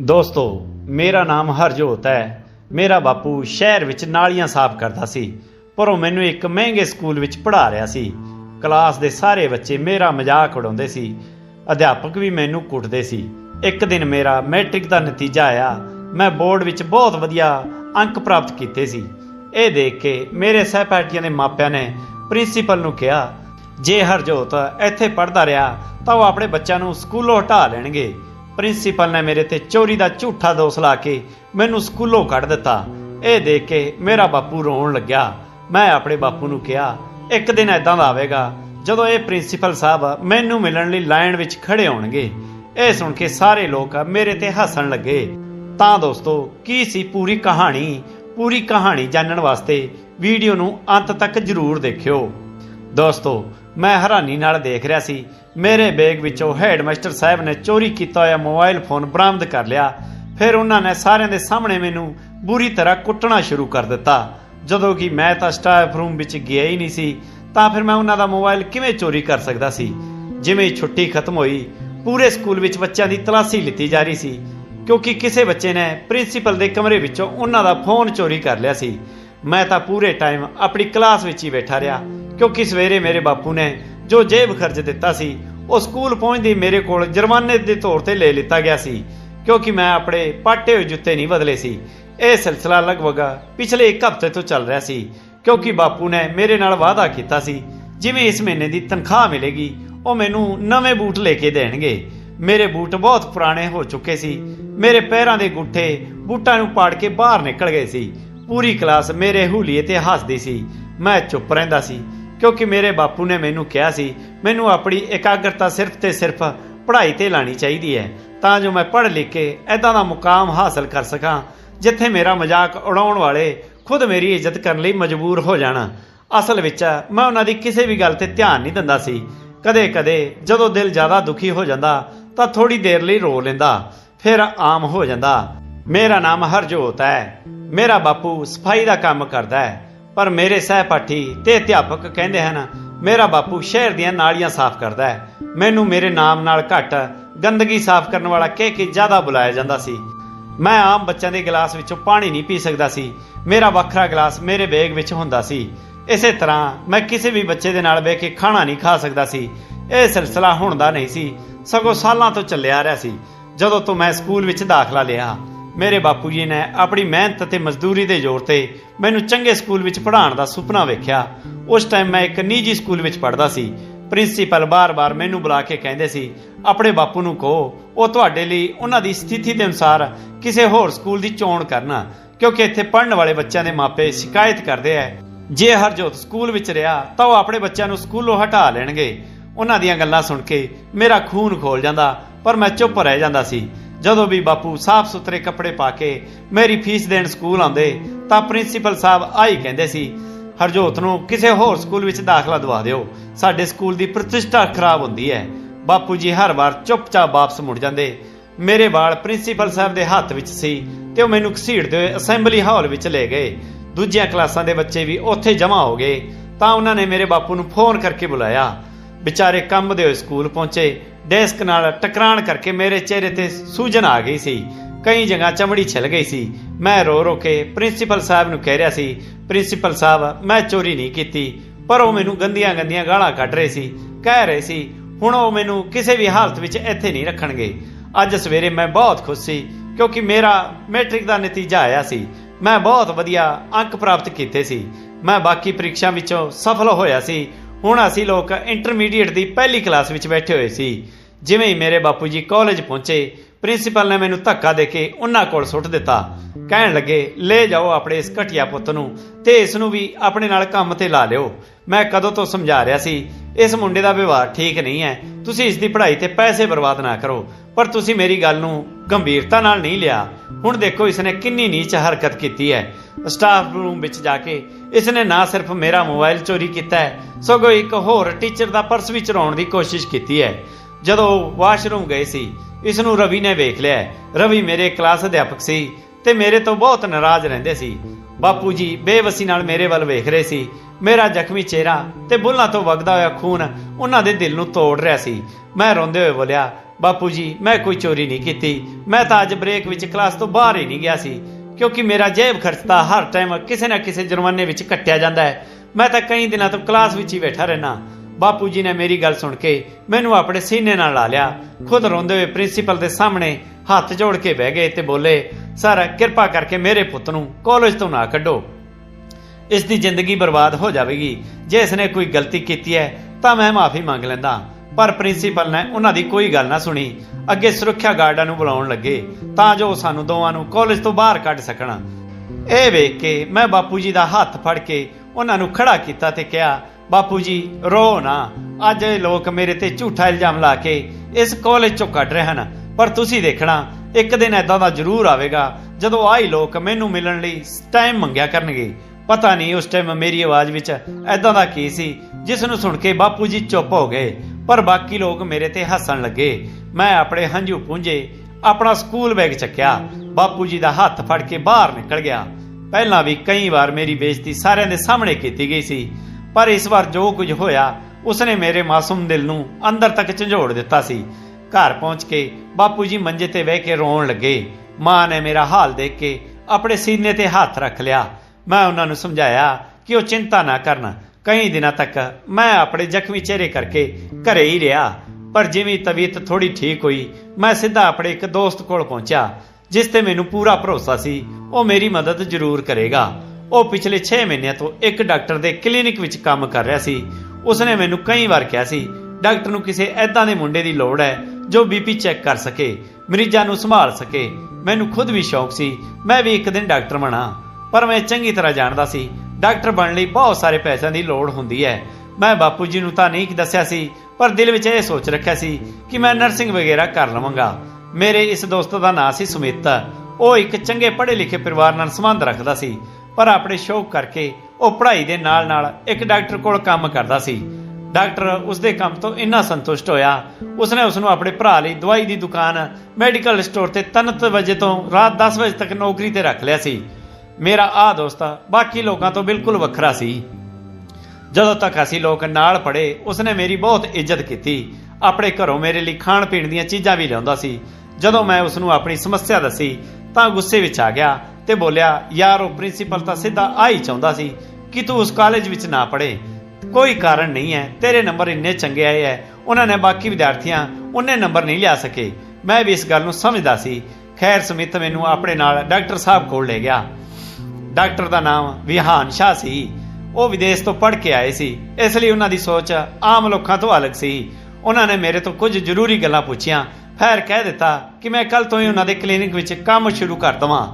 ਦੋਸਤੋ, ਮੇਰਾ ਨਾਮ ਹਰਜੋਤ ਹੈ। ਮੇਰਾ ਬਾਪੂ ਸ਼ਹਿਰ ਵਿੱਚ ਨਾਲੀਆਂ ਸਾਫ਼ ਕਰਦਾ ਸੀ, ਪਰ ਉਹ ਮੈਨੂੰ ਇੱਕ ਮਹਿੰਗੇ ਸਕੂਲ ਵਿੱਚ ਪੜ੍ਹਾ ਰਿਹਾ ਸੀ। ਕਲਾਸ ਦੇ ਸਾਰੇ ਬੱਚੇ ਮੇਰਾ ਮਜ਼ਾਕ ਉਡਾਉਂਦੇ ਸੀ। ਅਧਿਆਪਕ ਵੀ ਮੈਨੂੰ ਕੁੱਟਦੇ ਸੀ। ਇੱਕ ਦਿਨ ਮੇਰਾ ਮੈਟ੍ਰਿਕ ਦਾ ਨਤੀਜਾ ਆਇਆ। ਮੈਂ ਬੋਰਡ ਵਿੱਚ ਬਹੁਤ ਵਧੀਆ ਅੰਕ ਪ੍ਰਾਪਤ ਕੀਤੇ ਸੀ। ਇਹ ਦੇਖ ਕੇ ਮੇਰੇ ਸਹਿਪਾਠੀਆਂ ਦੇ ਮਾਪਿਆਂ ਨੇ ਪ੍ਰਿੰਸੀਪਲ ਨੂੰ ਕਿਹਾ, ਜੇ ਹਰਜੋਤ ਇੱਥੇ ਪੜ੍ਹਦਾ ਰਿਹਾ, ਤਾਂ ਉਹ ਆਪਣੇ ਬੱਚਿਆਂ ਨੂੰ ਸਕੂਲੋਂ ਹਟਾ ਲੈਣਗੇ। ਪ੍ਰਿੰਸੀਪਲ ਨੇ ਮੇਰੇ ਤੇ ਚੋਰੀ ਦਾ ਝੂਠਾ ਦੋਸ਼ ਲਾ ਕੇ ਮੈਨੂੰ ਸਕੂਲੋਂ ਕੱਢ ਦਿੱਤਾ। ਇਹ ਦੇਖ ਕੇ ਮੇਰਾ ਬਾਪੂ ਰੋਣ ਲੱਗਿਆ। ਮੈਂ ਆਪਣੇ ਬਾਪੂ ਨੂੰ ਕਿਹਾ, ਇੱਕ ਦਿਨ ਐਦਾਂ ਦਾ ਆਵੇਗਾ ਜਦੋਂ ਇਹ ਪ੍ਰਿੰਸੀਪਲ ਸਾਹਿਬ ਮੈਨੂੰ ਮਿਲਣ ਲਈ ਲਾਈਨ ਵਿੱਚ ਖੜੇ ਹੋਣਗੇ। ਇਹ ਸੁਣ ਕੇ ਸਾਰੇ ਲੋਕ ਮੇਰੇ ਤੇ ਹੱਸਣ ਲੱਗੇ। ਤਾਂ ਦੋਸਤੋ, ਕੀ ਸੀ ਪੂਰੀ ਕਹਾਣੀ? ਪੂਰੀ ਕਹਾਣੀ ਜਾਣਨ ਵਾਸਤੇ ਵੀਡੀਓ ਨੂੰ ਅੰਤ ਤੱਕ ਜ਼ਰੂਰ ਦੇਖਿਓ। ਦੋਸਤੋ, ਮੈਂ ਹੈਰਾਨੀ ਨਾਲ ਦੇਖ ਰਿਹਾ ਸੀ। ਮੇਰੇ ਬੈਗ ਵਿੱਚੋਂ ਹੈਡਮਾਸਟਰ ਸਾਹਿਬ ਨੇ ਚੋਰੀ ਕੀਤਾ ਹੋਇਆ ਮੋਬਾਈਲ ਫੋਨ ਬਰਾਮਦ ਕਰ ਲਿਆ। ਫਿਰ ਉਹਨਾਂ ਨੇ ਸਾਰਿਆਂ ਦੇ ਸਾਹਮਣੇ ਮੈਨੂੰ ਬੁਰੀ ਤਰ੍ਹਾਂ ਕੁੱਟਣਾ ਸ਼ੁਰੂ ਕਰ ਦਿੱਤਾ। ਜਦੋਂ ਕਿ ਮੈਂ ਤਾਂ ਸਟਾਫ ਰੂਮ ਵਿੱਚ ਗਿਆ ਹੀ ਨਹੀਂ ਸੀ, ਤਾਂ ਫਿਰ ਮੈਂ ਉਹਨਾਂ ਦਾ ਮੋਬਾਈਲ ਕਿਵੇਂ ਚੋਰੀ ਕਰ ਸਕਦਾ ਸੀ? ਜਿਵੇਂ ਛੁੱਟੀ ਖਤਮ ਹੋਈ, ਪੂਰੇ ਸਕੂਲ ਵਿੱਚ ਬੱਚਿਆਂ ਦੀ ਤਲਾਸ਼ੀ ਲਿੱਤੀ ਜਾ ਰਹੀ ਸੀ, ਕਿਉਂਕਿ ਕਿਸੇ ਬੱਚੇ ਨੇ ਪ੍ਰਿੰਸੀਪਲ ਦੇ ਕਮਰੇ ਵਿੱਚੋਂ ਉਹਨਾਂ ਦਾ ਫੋਨ ਚੋਰੀ ਕਰ ਲਿਆ ਸੀ। ਮੈਂ ਤਾਂ ਪੂਰੇ ਟਾਈਮ ਆਪਣੀ ਕਲਾਸ ਵਿੱਚ ਹੀ ਬੈਠਾ ਰਿਹਾ। ਕਿਉਂਕਿ ਸਵੇਰੇ ਮੇਰੇ ਬਾਪੂ ਨੇ ਜੋ ਜੇਬ ਖਰਚ ਦਿੱਤਾ ਸੀ, ਉਹ ਸਕੂਲ ਪਹੁੰਚਦੀ ਮੇਰੇ ਕੋਲ ਜੁਰਮਾਨੇ ਦੇ ਤੌਰ ਤੇ ਲੈ ਲਿੱਤਾ ਗਿਆ ਸੀ, ਕਿਉਂਕਿ ਮੈਂ ਆਪਣੇ ਪਾਟੇ ਹੋਏ ਜੁੱਤੇ ਨਹੀਂ ਬਦਲੇ ਸੀ। ਇਹ ਸਿਲਸਿਲਾ ਲਗਭਗ ਪਿਛਲੇ ਇੱਕ ਹਫ਼ਤੇ ਤੋਂ ਚੱਲ ਰਿਹਾ ਸੀ, ਕਿਉਂਕਿ ਬਾਪੂ ਨੇ ਮੇਰੇ ਨਾਲ ਵਾਅਦਾ ਕੀਤਾ ਸੀ, ਜਿਵੇਂ ਇਸ ਮਹੀਨੇ ਦੀ ਤਨਖਾਹ ਮਿਲੇਗੀ, ਉਹ ਮੈਨੂੰ ਨਵੇਂ ਬੂਟ ਲੈ ਕੇ ਦੇਣਗੇ। ਮੇਰੇ ਬੂਟ ਬਹੁਤ ਪੁਰਾਣੇ ਹੋ ਚੁੱਕੇ ਸੀ, ਮੇਰੇ ਪੈਰਾਂ ਦੇ ਗੁੱਠੇ ਬੂਟਾਂ ਨੂੰ ਪਾੜ ਕੇ ਬਾਹਰ ਨਿਕਲ ਗਏ ਸੀ। ਪੂਰੀ ਕਲਾਸ ਮੇਰੇ ਹੂਲੀਏ ਤੇ ਹੱਸਦੀ ਸੀ, ਮੈਂ ਚੁੱਪ ਰਹਿੰਦਾ ਸੀ। ਕਿਉਂਕਿ ਮੇਰੇ ਬਾਪੂ ਨੇ ਮੈਨੂੰ ਕਿਹਾ ਸੀ, ਮੈਨੂੰ ਆਪਣੀ ਇਕਾਗਰਤਾ ਸਿਰਫ ਤੇ ਸਿਰਫ ਪੜ੍ਹਾਈ ਤੇ ਲਾਣੀ ਚਾਹੀਦੀ ਹੈ। ਤਾਂ ਜੋ ਮੈਂ ਪੜ੍ਹ ਲਿਖ ਕੇ ਐਦਾਂ ਦਾ ਮੁਕਾਮ ਹਾਸਲ ਕਰ ਸਕਾਂ, ਜਿੱਥੇ ਮੇਰਾ ਮਜ਼ਾਕ ਉਡਾਉਣ ਵਾਲੇ ਖੁਦ ਮੇਰੀ ਇੱਜ਼ਤ ਕਰਨ ਲਈ ਮਜਬੂਰ ਹੋ ਜਾਣ। ਅਸਲ ਵਿੱਚ ਮੈਂ ਉਹਨਾਂ ਦੀ ਕਿਸੇ ਵੀ ਗੱਲ ਤੇ ਧਿਆਨ ਨਹੀਂ ਦਿੰਦਾ ਸੀ। ਕਦੇ-ਕਦੇ ਜਦੋਂ ਦਿਲ ਜ਼ਿਆਦਾ ਦੁਖੀ ਹੋ ਜਾਂਦਾ, ਤਾਂ ਥੋੜੀ ਦੇਰ ਲਈ ਰੋ ਲੈਂਦਾ, ਫਿਰ ਆਮ ਹੋ ਜਾਂਦਾ। ਮੇਰਾ ਨਾਮ ਹਰਜੋਤ ਹੈ। ਮੇਰਾ ਬਾਪੂ ਸਫ਼ਾਈ ਦਾ ਕੰਮ ਕਰਦਾ ਹੈ। ਪਰ ਮੇਰੇ ਸਹਿਪਾਠੀ ਤੇ ਅਧਿਆਪਕ ਕਹਿੰਦੇ ਹਨ, ਮੇਰਾ ਬਾਪੂ ਸ਼ਹਿਰ ਦੀਆਂ ਨਾਲੀਆਂ ਸਾਫ਼ ਕਰਦਾ ਹੈ। ਮੈਨੂੰ ਮੇਰੇ ਨਾਮ ਨਾਲ ਘੱਟ ਗੰਦਗੀ ਸਾਫ਼ ਕਰਨ ਵਾਲਾ ਕਹਿ ਕੇ ਜ਼ਿਆਦਾ ਬੁਲਾਇਆ ਜਾਂਦਾ ਸੀ। ਮੈਂ ਆਮ ਬੱਚਿਆਂ ਦੇ ਗਲਾਸ ਵਿੱਚੋਂ ਪਾਣੀ ਨਹੀਂ ਪੀ ਸਕਦਾ ਸੀ। ਮੇਰਾ ਵੱਖਰਾ ਗਲਾਸ ਮੇਰੇ ਬੈਗ ਵਿੱਚ ਹੁੰਦਾ ਸੀ। ਇਸੇ ਤਰ੍ਹਾਂ ਮੈਂ ਕਿਸੇ ਵੀ ਬੱਚੇ ਦੇ ਨਾਲ ਬਹਿ ਕੇ ਖਾਣਾ ਨਹੀਂ ਖਾ ਸਕਦਾ ਸੀ। ਇਹ ਸਿਲਸਿਲਾ ਹੁਣ ਦਾ ਨਹੀਂ ਸੀ। ਸਗੋਂ ਸਾਲਾਂ ਤੋਂ ਚੱਲਿਆ ਰਿਹਾ ਸੀ। ਜਦੋਂ ਤੋਂ ਮੈਂ ਸਕੂਲ ਵਿੱਚ ਦਾਖਲਾ ਲਿਆ ਮੇਰੇ ਬਾਪੂ ਜੀ ਨੇ ਆਪਣੀ ਮਿਹਨਤ ਅਤੇ ਮਜ਼ਦੂਰੀ ਦੇ ਜ਼ੋਰ ਤੇ ਮੈਨੂੰ ਚੰਗੇ ਸਕੂਲ ਵਿੱਚ ਪੜ੍ਹਾਉਣ ਦਾ ਸੁਪਨਾ ਵੇਖਿਆ। ਉਸ ਟਾਈਮ ਮੈਂ ਇੱਕ ਨਿੱਜੀ ਸਕੂਲ ਵਿੱਚ ਪੜ੍ਹਦਾ ਸੀ। ਪ੍ਰਿੰਸੀਪਲ ਬਾਰ-ਬਾਰ ਮੈਨੂੰ ਬੁਲਾ ਕੇ ਕਹਿੰਦੇ ਸੀ, ਆਪਣੇ ਬਾਪੂ ਨੂੰ ਕਹੋ, ਉਹ ਤੁਹਾਡੇ ਲਈ ਉਹਨਾਂ ਦੀ ਸਥਿਤੀ ਦੇ ਅਨੁਸਾਰ ਕਿਸੇ ਹੋਰ ਸਕੂਲ ਦੀ ਚੋਣ ਕਰਨਾ, ਕਿਉਂਕਿ ਇੱਥੇ ਪੜ੍ਹਨ ਵਾਲੇ ਬੱਚਿਆਂ ਦੇ ਮਾਪੇ ਸ਼ਿਕਾਇਤ ਕਰਦੇ ਆ ਜੇ ਹਰਜੋਤ ਸਕੂਲ ਵਿੱਚ ਰਿਹਾ, ਤਾਂ ਉਹ ਆਪਣੇ ਬੱਚਿਆਂ ਨੂੰ ਸਕੂਲੋਂ ਹਟਾ ਲੈਣਗੇ। ਉਹਨਾਂ ਦੀਆਂ ਗੱਲਾਂ ਸੁਣ ਕੇ ਮੇਰਾ ਖੂਨ ਖੋਲ ਜਾਂਦਾ, ਪਰ ਮੈਂ ਚੁੱਪ ਰਹਿ ਜਾਂਦਾ ਸੀ। ਜਦੋਂ ਵੀ ਬਾਪੂ ਸਾਫ਼ ਸੁਥਰੇ ਕੱਪੜੇ ਪਾ ਕੇ ਮੇਰੀ ਫੀਸ ਦੇਣ ਸਕੂਲ ਆਉਂਦੇ, ਤਾਂ ਪ੍ਰਿੰਸੀਪਲ ਸਾਹਿਬ ਆਈ ਕਹਿੰਦੇ ਸੀ, ਹਰਜੋਤ ਨੂੰ ਕਿਸੇ ਹੋਰ ਸਕੂਲ ਵਿੱਚ ਦਾਖਲਾ ਦਵਾ ਦਿਓ। ਸਾਡੇ ਸਕੂਲ ਦੀ ਪ੍ਰਤਿਸ਼ਠਾ ਖਰਾਬ ਹੁੰਦੀ ਹੈ। ਬਾਪੂ ਜੀ ਹਰ ਵਾਰ ਚੁੱਪਚਾਪ ਵਾਪਸ ਮੁੜ ਜਾਂਦੇ। ਮੇਰੇ ਵਾਲ ਪ੍ਰਿੰਸੀਪਲ ਸਾਹਿਬ ਦੇ ਹੱਥ ਵਿੱਚ ਸੀ ਤੇ ਉਹ ਮੈਨੂੰ ਘਸੀੜਦੇ ਹੋਏ ਅਸੈਂਬਲੀ ਹਾਲ ਵਿੱਚ ਲੈ ਗਏ। ਦੂਜੀਆਂ ਕਲਾਸਾਂ ਦੇ ਬੱਚੇ ਵੀ ਉੱਥੇ ਜਮ੍ਹਾਂ ਹੋ ਗਏ। ਤਾਂ ਉਹਨਾਂ ਨੇ ਮੇਰੇ ਬਾਪੂ ਨੂੰ ਫੋਨ ਕਰਕੇ ਬੁਲਾਇਆ। ਵਿਚਾਰੇ ਕੰਮ ਦੇ ਹੋਏ ਸਕੂਲ ਪਹੁੰਚੇ। ਡੈਸਕ ਨਾਲ ਟਕਰਾਣ ਕਰਕੇ ਮੇਰੇ ਚਿਹਰੇ ਤੇ ਸੂਜਨ ਆ ਗਈ ਸੀ। ਕਈ ਜਗ੍ਹਾ ਚਮੜੀ ਛਿਲ ਗਈ ਸੀ। ਮੈਂ ਰੋ ਰੋ ਕੇ ਪ੍ਰਿੰਸੀਪਲ ਸਾਹਿਬ ਨੂੰ ਕਹਿ ਰਿਹਾ ਸੀ, ਪ੍ਰਿੰਸੀਪਲ ਸਾਹਿਬ, ਮੈਂ ਚੋਰੀ ਨਹੀਂ ਕੀਤੀ, ਪਰ ਉਹ ਮੈਨੂੰ ਗੰਦੀਆਂ ਗੰਦੀਆਂ ਗਾਲਾਂ ਕੱਢ ਰਹੇ ਸੀ, ਕਹਿ ਰਹੇ ਸੀ, ਹੁਣ ਉਹ ਮੈਨੂੰ ਕਿਸੇ ਵੀ ਹਾਲਤ ਵਿੱਚ ਇੱਥੇ ਨਹੀਂ ਰੱਖਣਗੇ। ਅੱਜ ਸਵੇਰੇ ਮੈਂ ਬਹੁਤ ਖੁਸ਼ ਸੀ, ਕਿਉਂਕਿ ਮੇਰਾ ਮੈਟ੍ਰਿਕ ਦਾ ਨਤੀਜਾ ਆਇਆ ਸੀ। ਮੈਂ ਬਹੁਤ ਵਧੀਆ ਅੰਕ ਪ੍ਰਾਪਤ ਕੀਤੇ ਸੀ। ਮੈਂ ਬਾਕੀ ਪ੍ਰੀਖਿਆ ਵਿੱਚੋਂ ਸਫਲ ਹੋਇਆ ਸੀ। ਹੁਣ ਅਸੀਂ ਲੋਕ ਇੰਟਰਮੀਡੀਏਟ ਦੀ ਪਹਿਲੀ ਕਲਾਸ ਵਿੱਚ ਬੈਠੇ ਹੋਏ ਸੀ। ਜਿਵੇਂ ਹੀ ਮੇਰੇ ਬਾਪੂ ਜੀ ਕਾਲਜ ਪਹੁੰਚੇ ਪ੍ਰਿੰਸੀਪਲ ਨੇ ਮੈਨੂੰ ਧੱਕਾ ਦੇ ਕੇ ਉਹਨਾਂ ਕੋਲ ਸੁੱਟ ਦਿੱਤਾ। ਕਹਿਣ ਲੱਗੇ, ਲੈ ਜਾਓ ਆਪਣੇ ਇਸ ਘਟਿਆ ਪੁੱਤ ਨੂੰ ਤੇ ਇਸ ਨੂੰ ਵੀ ਆਪਣੇ ਨਾਲ ਕੰਮ ਤੇ ਲਾ ਲਿਓ। ਮੈਂ ਕਦੋਂ ਤੋਂ ਸਮਝਾ ਰਿਹਾ ਸੀ, ਇਸ ਮੁੰਡੇ ਦਾ ਵਿਵਹਾਰ ਠੀਕ ਨਹੀਂ ਹੈ। ਤੁਸੀਂ ਇਸ ਦੀ ਪੜ੍ਹਾਈ ਤੇ ਪੈਸੇ ਬਰਬਾਦ ਨਾ ਕਰੋ, ਪਰ ਤੁਸੀਂ ਮੇਰੀ ਗੱਲ ਨੂੰ ਗੰਭੀਰਤਾ ਨਾਲ ਨਹੀਂ ਲਿਆ। ਹੁਣ ਦੇਖੋ ਇਸਨੇ ਕਿੰਨੀ ਨੀਚ ਹਰਕਤ ਕੀਤੀ ਹੈ। ਸਟਾਫ ਰੂਮ ਵਿੱਚ ਜਾ ਕੇ ਇਸਨੇ ਨਾ ਸਿਰਫ ਮੇਰਾ ਮੋਬਾਈਲ ਚੋਰੀ ਕੀਤਾ ਹੈ, ਸਗੋਂ ਇੱਕ ਹੋਰ ਟੀਚਰ ਦਾ ਪਰਸ ਵੀ ਚੁਰਾਉਣ ਦੀ ਕੋਸ਼ਿਸ਼ ਕੀਤੀ ਹੈ। ਜਦੋਂ ਵਾਸ਼ਰੂਮ ਗਏ ਸੀ ਇਸ ਨੂੰ ਰਵੀ ਨੇ ਵੇਖ ਲਿਆ ਰਵੀ ਮੇਰੇ ਕਲਾਸ ਅਧਿਆਪਕ ਸੀ ਤੇ ਮੇਰੇ ਤੋਂ ਬਹੁਤ ਨਾਰਾਜ਼ ਰਹਿੰਦੇ ਸੀ। ਬਾਪੂ ਜੀ ਬੇਵਸੀ ਨਾਲ ਮੇਰੇ ਵੱਲ ਵੇਖ ਰਹੇ ਸੀ। ਮੇਰਾ ਜ਼ਖਮੀ ਚਿਹਰਾ ਤੇ ਬੁੱਲਾਂ ਤੋਂ ਵਗਦਾ ਹੋਇਆ ਖੂਨ ਉਹਨਾਂ ਦੇ ਦਿਲ ਨੂੰ ਤੋੜ ਰਿਹਾ ਸੀ। ਮੈਂ ਰੋਂਦੇ ਹੋਏ ਬੋਲਿਆ, ਬਾਪੂ ਜੀ, ਮੈਂ ਕੋਈ ਚੋਰੀ ਨਹੀਂ ਕੀਤੀ। ਮੈਂ ਤਾਂ ਅੱਜ ਬ੍ਰੇਕ ਵਿੱਚ ਕਲਾਸ ਤੋਂ ਬਾਹਰ ਹੀ ਨਹੀਂ ਗਿਆ ਸੀ। ਕਿਉਂਕਿ ਮੇਰਾ ਜੇਬ ਖਰਚ ਹਰ ਟਾਈਮ ਕਿਸੇ ਨਾ ਕਿਸੇ ਜੁਰਮਾਨੇ ਵਿੱਚ ਕੱਟਿਆ ਜਾਂਦਾ ਹੈ। ਮੈਂ ਤਾਂ ਕਈ ਦਿਨਾਂ ਤੋਂ ਕਲਾਸ ਵਿੱਚ ਹੀ ਬੈਠਾ ਰਹਿਣਾ ਬਾਪੂ ਜੀ ਨੇ ਮੇਰੀ ਗੱਲ ਸੁਣ ਕੇ ਮੈਨੂੰ ਆਪਣੇ ਸੀਨੇ ਨਾਲ ਲਾ ਲਿਆ। ਖੁਦ ਰੋਂਦੇ ਹੋਏ ਪ੍ਰਿੰਸੀਪਲ ਦੇ ਸਾਹਮਣੇ ਹੱਥ ਜੋੜ ਕੇ ਬਹਿ ਗਏ ਤੇ ਬੋਲੇ, ਸਰ ਕਿਰਪਾ ਕਰਕੇ ਮੇਰੇ ਪੁੱਤ ਨੂੰ ਕਾਲਜ ਤੋਂ ਨਾ ਕੱਢੋ। ਇਸ ਦੀ ਜ਼ਿੰਦਗੀ ਬਰਬਾਦ ਹੋ ਜਾਵੇਗੀ। ਜੇ ਇਸਨੇ ਕੋਈ ਗਲਤੀ ਕੀਤੀ ਹੈ, ਤਾਂ ਮੈਂ ਮਾਫੀ ਮੰਗ ਲੈਂਦਾ ਪਰ ਪ੍ਰਿੰਸੀਪਲ ਨੇ ਉਹਨਾਂ ਦੀ ਕੋਈ ਗੱਲ ਨਾ ਸੁਣੀ। ਅੱਗੇ ਸੁਰੱਖਿਆ ਗਾਰਡਾਂ ਨੂੰ ਬੁਲਾਉਣ ਲੱਗੇ, ਤਾਂ ਜੋ ਸਾਨੂੰ ਦੋਵਾਂ ਨੂੰ ਕਾਲਜ ਤੋਂ ਬਾਹਰ ਕੱਢ ਸਕਣ। ਇਹ ਵੇਖ ਕੇ ਮੈਂ ਬਾਪੂ ਜੀ ਦਾ ਹੱਥ ਫੜ ਕੇ ਉਹਨਾਂ ਨੂੰ ਖੜਾ ਕੀਤਾ ਤੇ ਕਿਹਾ, ਬਾਪੂ ਜੀ, ਰੋ ਨਾ। ਅੱਜ ਇਹ ਲੋਕ ਮੇਰੇ ਤੇ ਝੂਠਾ ਇਲਜ਼ਾਮ ਲਾ ਕੇ ਇਸ ਕਾਲਜ ਚੋਂ ਕੱਢ ਰਹੇ ਹਨ। ਪਰ ਤੁਸੀਂ ਦੇਖਣਾ, ਇੱਕ ਦਿਨ ਐਦਾਂ ਦਾ ਜ਼ਰੂਰ ਆਵੇਗਾ ਜਦੋਂ ਆਹੀ ਲੋਕ ਮੈਨੂੰ ਮਿਲਣ ਲਈ ਟਾਈਮ ਮੰਗਿਆ ਕਰਨਗੇ। ਪਤਾ ਨਹੀਂ ਉਸ ਟਾਈਮ ਮੇਰੀ ਆਵਾਜ਼ ਵਿੱਚ ਐਦਾਂ ਦਾ ਕੀ ਸੀ, ਜਿਸ ਨੂੰ ਸੁਣ ਕੇ ਬਾਪੂ ਜੀ ਚੁੱਪ ਹੋ ਗਏ। ਪਰ ਬਾਕੀ ਲੋਕ ਮੇਰੇ ਤੇ ਹੱਸਣ ਲੱਗੇ। ਮੈਂ ਆਪਣੇ ਹੰਝੂ ਪੂੰਝੇ, ਆਪਣਾ ਸਕੂਲ ਬੈਗ ਚੱਕਿਆ। ਬਾਪੂ ਜੀ ਦਾ ਹੱਥ ਫੜ ਕੇ ਬਾਹਰ ਨਿਕਲ ਗਿਆ। ਪਹਿਲਾਂ ਵੀ ਕਈ ਵਾਰ ਮੇਰੀ ਬੇਇੱਜ਼ਤੀ ਸਾਰਿਆਂ ਦੇ ਸਾਹਮਣੇ ਕੀਤੀ ਗਈ ਸੀ, ਪਰ ਇਸ ਵਾਰ ਜੋ ਕੁਝ ਹੋਇਆ, ਉਸਨੇ ਮੇਰੇ ਮਾਸੂਮ ਦਿਲ ਨੂੰ ਅੰਦਰ ਤੱਕ ਝੰਜੋੜ ਦਿੱਤਾ ਸੀ। ਘਰ ਪਹੁੰਚ ਕੇ ਬਾਪੂ ਜੀ ਮੰਜੇ ਤੇ ਬਹਿ ਕੇ ਰੋਣ ਲੱਗੇ। ਮਾਂ ਨੇ ਮੇਰਾ ਹਾਲ ਦੇਖ ਕੇ ਆਪਣੇ ਸੀਨੇ ਤੇ ਹੱਥ ਰੱਖ ਲਿਆ। ਮੈਂ ਉਹਨਾਂ ਨੂੰ ਸਮਝਾਇਆ ਕਿ ਉਹ ਚਿੰਤਾ ਨਾ ਕਰਨ ਕਈ ਦਿਨਾਂ ਤੱਕ ਮੈਂ ਆਪਣੇ ਜ਼ਖਮੀ ਚਿਹਰੇ ਕਰਕੇ ਘਰੇ ਹੀ ਰਿਹਾ, ਪਰ ਜਿਵੇਂ ਤਬੀਅਤ ਥੋੜੀ ਠੀਕ ਹੋਈ, ਮੈਂ ਸਿੱਧਾ ਆਪਣੇ ਇੱਕ ਦੋਸਤ ਕੋਲ ਪਹੁੰਚਿਆ, ਜਿਸ ਤੇ ਮੈਨੂੰ ਪੂਰਾ ਭਰੋਸਾ ਸੀ, ਉਹ ਮੇਰੀ ਮਦਦ ਜ਼ਰੂਰ ਕਰੇਗਾ। ਉਹ ਪਿਛਲੇ 6 ਮਹੀਨਿਆਂ ਤੋਂ ਇੱਕ ਡਾਕਟਰ ਦੇ ਕਲੀਨਿਕ ਵਿੱਚ ਕੰਮ ਕਰ ਰਿਹਾ ਸੀ। ਉਸਨੇ ਮੈਨੂੰ ਕਈ ਵਾਰ ਕਿਹਾ ਸੀ, ਡਾਕਟਰ ਨੂੰ ਕਿਸੇ ਐਦਾਂ ਦੇ ਮੁੰਡੇ ਦੀ ਲੋੜ ਹੈ, ਜੋ ਬੀਪੀ ਚੈੱਕ ਕਰ ਸਕੇ, ਮਰੀਜ਼ਾਂ ਨੂੰ ਸੰਭਾਲ ਸਕੇ। ਮੈਨੂੰ ਖੁਦ ਵੀ ਸ਼ੌਕ ਸੀ, ਮੈਂ ਵੀ ਇੱਕ ਦਿਨ ਡਾਕਟਰ ਬਣਾ, ਪਰ ਮੈਂ ਚੰਗੀ ਤਰ੍ਹਾਂ ਜਾਣਦਾ ਸੀ ਡਾਕਟਰ ਬਣਨ ਲਈ ਬਹੁਤ ਸਾਰੇ ਪੈਸਿਆਂ ਦੀ ਲੋੜ ਹੁੰਦੀ ਹੈ। ਮੈਂ ਬਾਪੂ ਜੀ ਨੂੰ ਤਾਂ ਨਹੀਂ ਦੱਸਿਆ ਸੀ, ਪਰ ਦਿਲ ਵਿੱਚ ਇਹ ਸੋਚ ਰੱਖਿਆ ਸੀ ਕਿ ਮੈਂ ਨਰਸਿੰਗ ਵਗੈਰਾ ਕਰ ਲਵਾਂਗਾ। ਮੇਰੇ ਇਸ ਦੋਸਤ ਦਾ ਨਾਂ ਸੀ ਸੁਮਿਤ। ਉਹ ਇੱਕ ਚੰਗੇ ਪੜ੍ਹੇ ਲਿਖੇ ਪਰਿਵਾਰ ਨਾਲ ਸੰਬੰਧ ਰੱਖਦਾ ਸੀ, ਪਰ ਆਪਣੇ ਸ਼ੌਕ ਕਰਕੇ ਉਹ ਪੜ੍ਹਾਈ ਦੇ ਨਾਲ-ਨਾਲ ਇੱਕ ਡਾਕਟਰ ਕੋਲ ਕੰਮ ਕਰਦਾ ਸੀ। ਡਾਕਟਰ ਉਸਦੇ ਕੰਮ ਤੋਂ ਇੰਨਾ ਸੰਤੁਸ਼ਟ ਹੋਇਆ, ਉਸਨੇ ਉਸ ਨੂੰ ਆਪਣੇ ਭਰਾ ਲਈ ਦਵਾਈ ਦੀ ਦੁਕਾਨ ਮੈਡੀਕਲ ਸਟੋਰ ਤੇ 3 ਵਜੇ ਤੋਂ ਰਾਤ 10 ਵਜੇ ਤੱਕ ਨੌਕਰੀ ਤੇ ਰੱਖ ਲਿਆ ਸੀ। ਮੇਰਾ ਆ ਦੋਸਤ ਬਾਕੀ ਲੋਕਾਂ ਤੋਂ ਬਿਲਕੁਲ ਵੱਖਰਾ ਸੀ। ਜਦੋਂ ਤੱਕ ਅਸੀਂ ਲੋਕ ਨਾਲ ਪੜੇ ਉਸਨੇ ਮੇਰੀ ਬਹੁਤ ਇੱਜ਼ਤ ਕੀਤੀ। ਆਪਣੇ ਘਰੋਂ ਮੇਰੇ ਲਈ ਖਾਣ ਪੀਣ ਦੀਆਂ ਚੀਜ਼ਾਂ ਵੀ ਲਿਆਉਂਦਾ ਸੀ। ਜਦੋਂ ਮੈਂ ਉਸ ਨੂੰ ਆਪਣੀ ਸਮੱਸਿਆ ਦੱਸੀ, ਤਾਂ ਗੁੱਸੇ ਵਿੱਚ ਆ ਗਿਆ ਤੇ ਬੋਲਿਆ, ਯਾਰ, ਉਹ ਪ੍ਰਿੰਸੀਪਲ ਤਾਂ ਸਿੱਧਾ ਆ ਹੀ ਚਾਹੁੰਦਾ ਸੀ ਕਿ ਤੂੰ ਉਸ ਕਾਲਜ ਵਿੱਚ ਨਾ ਪੜੇ ਕੋਈ ਕਾਰਨ ਨਹੀਂ ਹੈ, ਤੇਰੇ ਨੰਬਰ ਇੰਨੇ ਚੰਗੇ ਆਏ ਐ, ਉਹਨਾਂ ਨੇ ਬਾਕੀ ਵਿਦਿਆਰਥੀਆਂ ਉਹਨੇ ਨੰਬਰ ਨਹੀਂ ਲਿਆ ਸਕੇ। ਮੈਂ ਵੀ ਇਸ ਗੱਲ ਨੂੰ ਸਮਝਦਾ ਸੀ। ਖੈਰ, ਸਮਿਤ ਮੈਨੂੰ ਆਪਣੇ ਨਾਲ ਡਾਕਟਰ ਸਾਹਿਬ ਕੋਲ ਲੈ ਗਿਆ। ਡਾਕਟਰ ਦਾ ਨਾਮ ਵਿਹਾਨ ਸ਼ਾਹ ਸੀ। ਉਹ ਵਿਦੇਸ਼ ਤੋਂ ਪੜ੍ਹ ਕੇ ਆਏ ਸੀ। ਇਸ ਲਈ ਉਹਨਾਂ ਦੀ ਸੋਚ ਆਮ ਲੋਕਾਂ ਤੋਂ ਅਲੱਗ ਸੀ। ਉਹਨਾਂ ਨੇ ਮੇਰੇ ਤੋਂ ਕੁਝ ਜ਼ਰੂਰੀ ਗੱਲਾਂ ਪੁੱਛੀਆਂ। ਫਿਰ ਕਹਿ ਦਿੱਤਾ ਕਿ ਮੈਂ ਕੱਲ ਤੋਂ ਹੀ ਉਹਨਾਂ ਦੇ ਕਲੀਨਿਕ ਵਿੱਚ ਕੰਮ ਸ਼ੁਰੂ ਕਰ ਦਵਾਂ।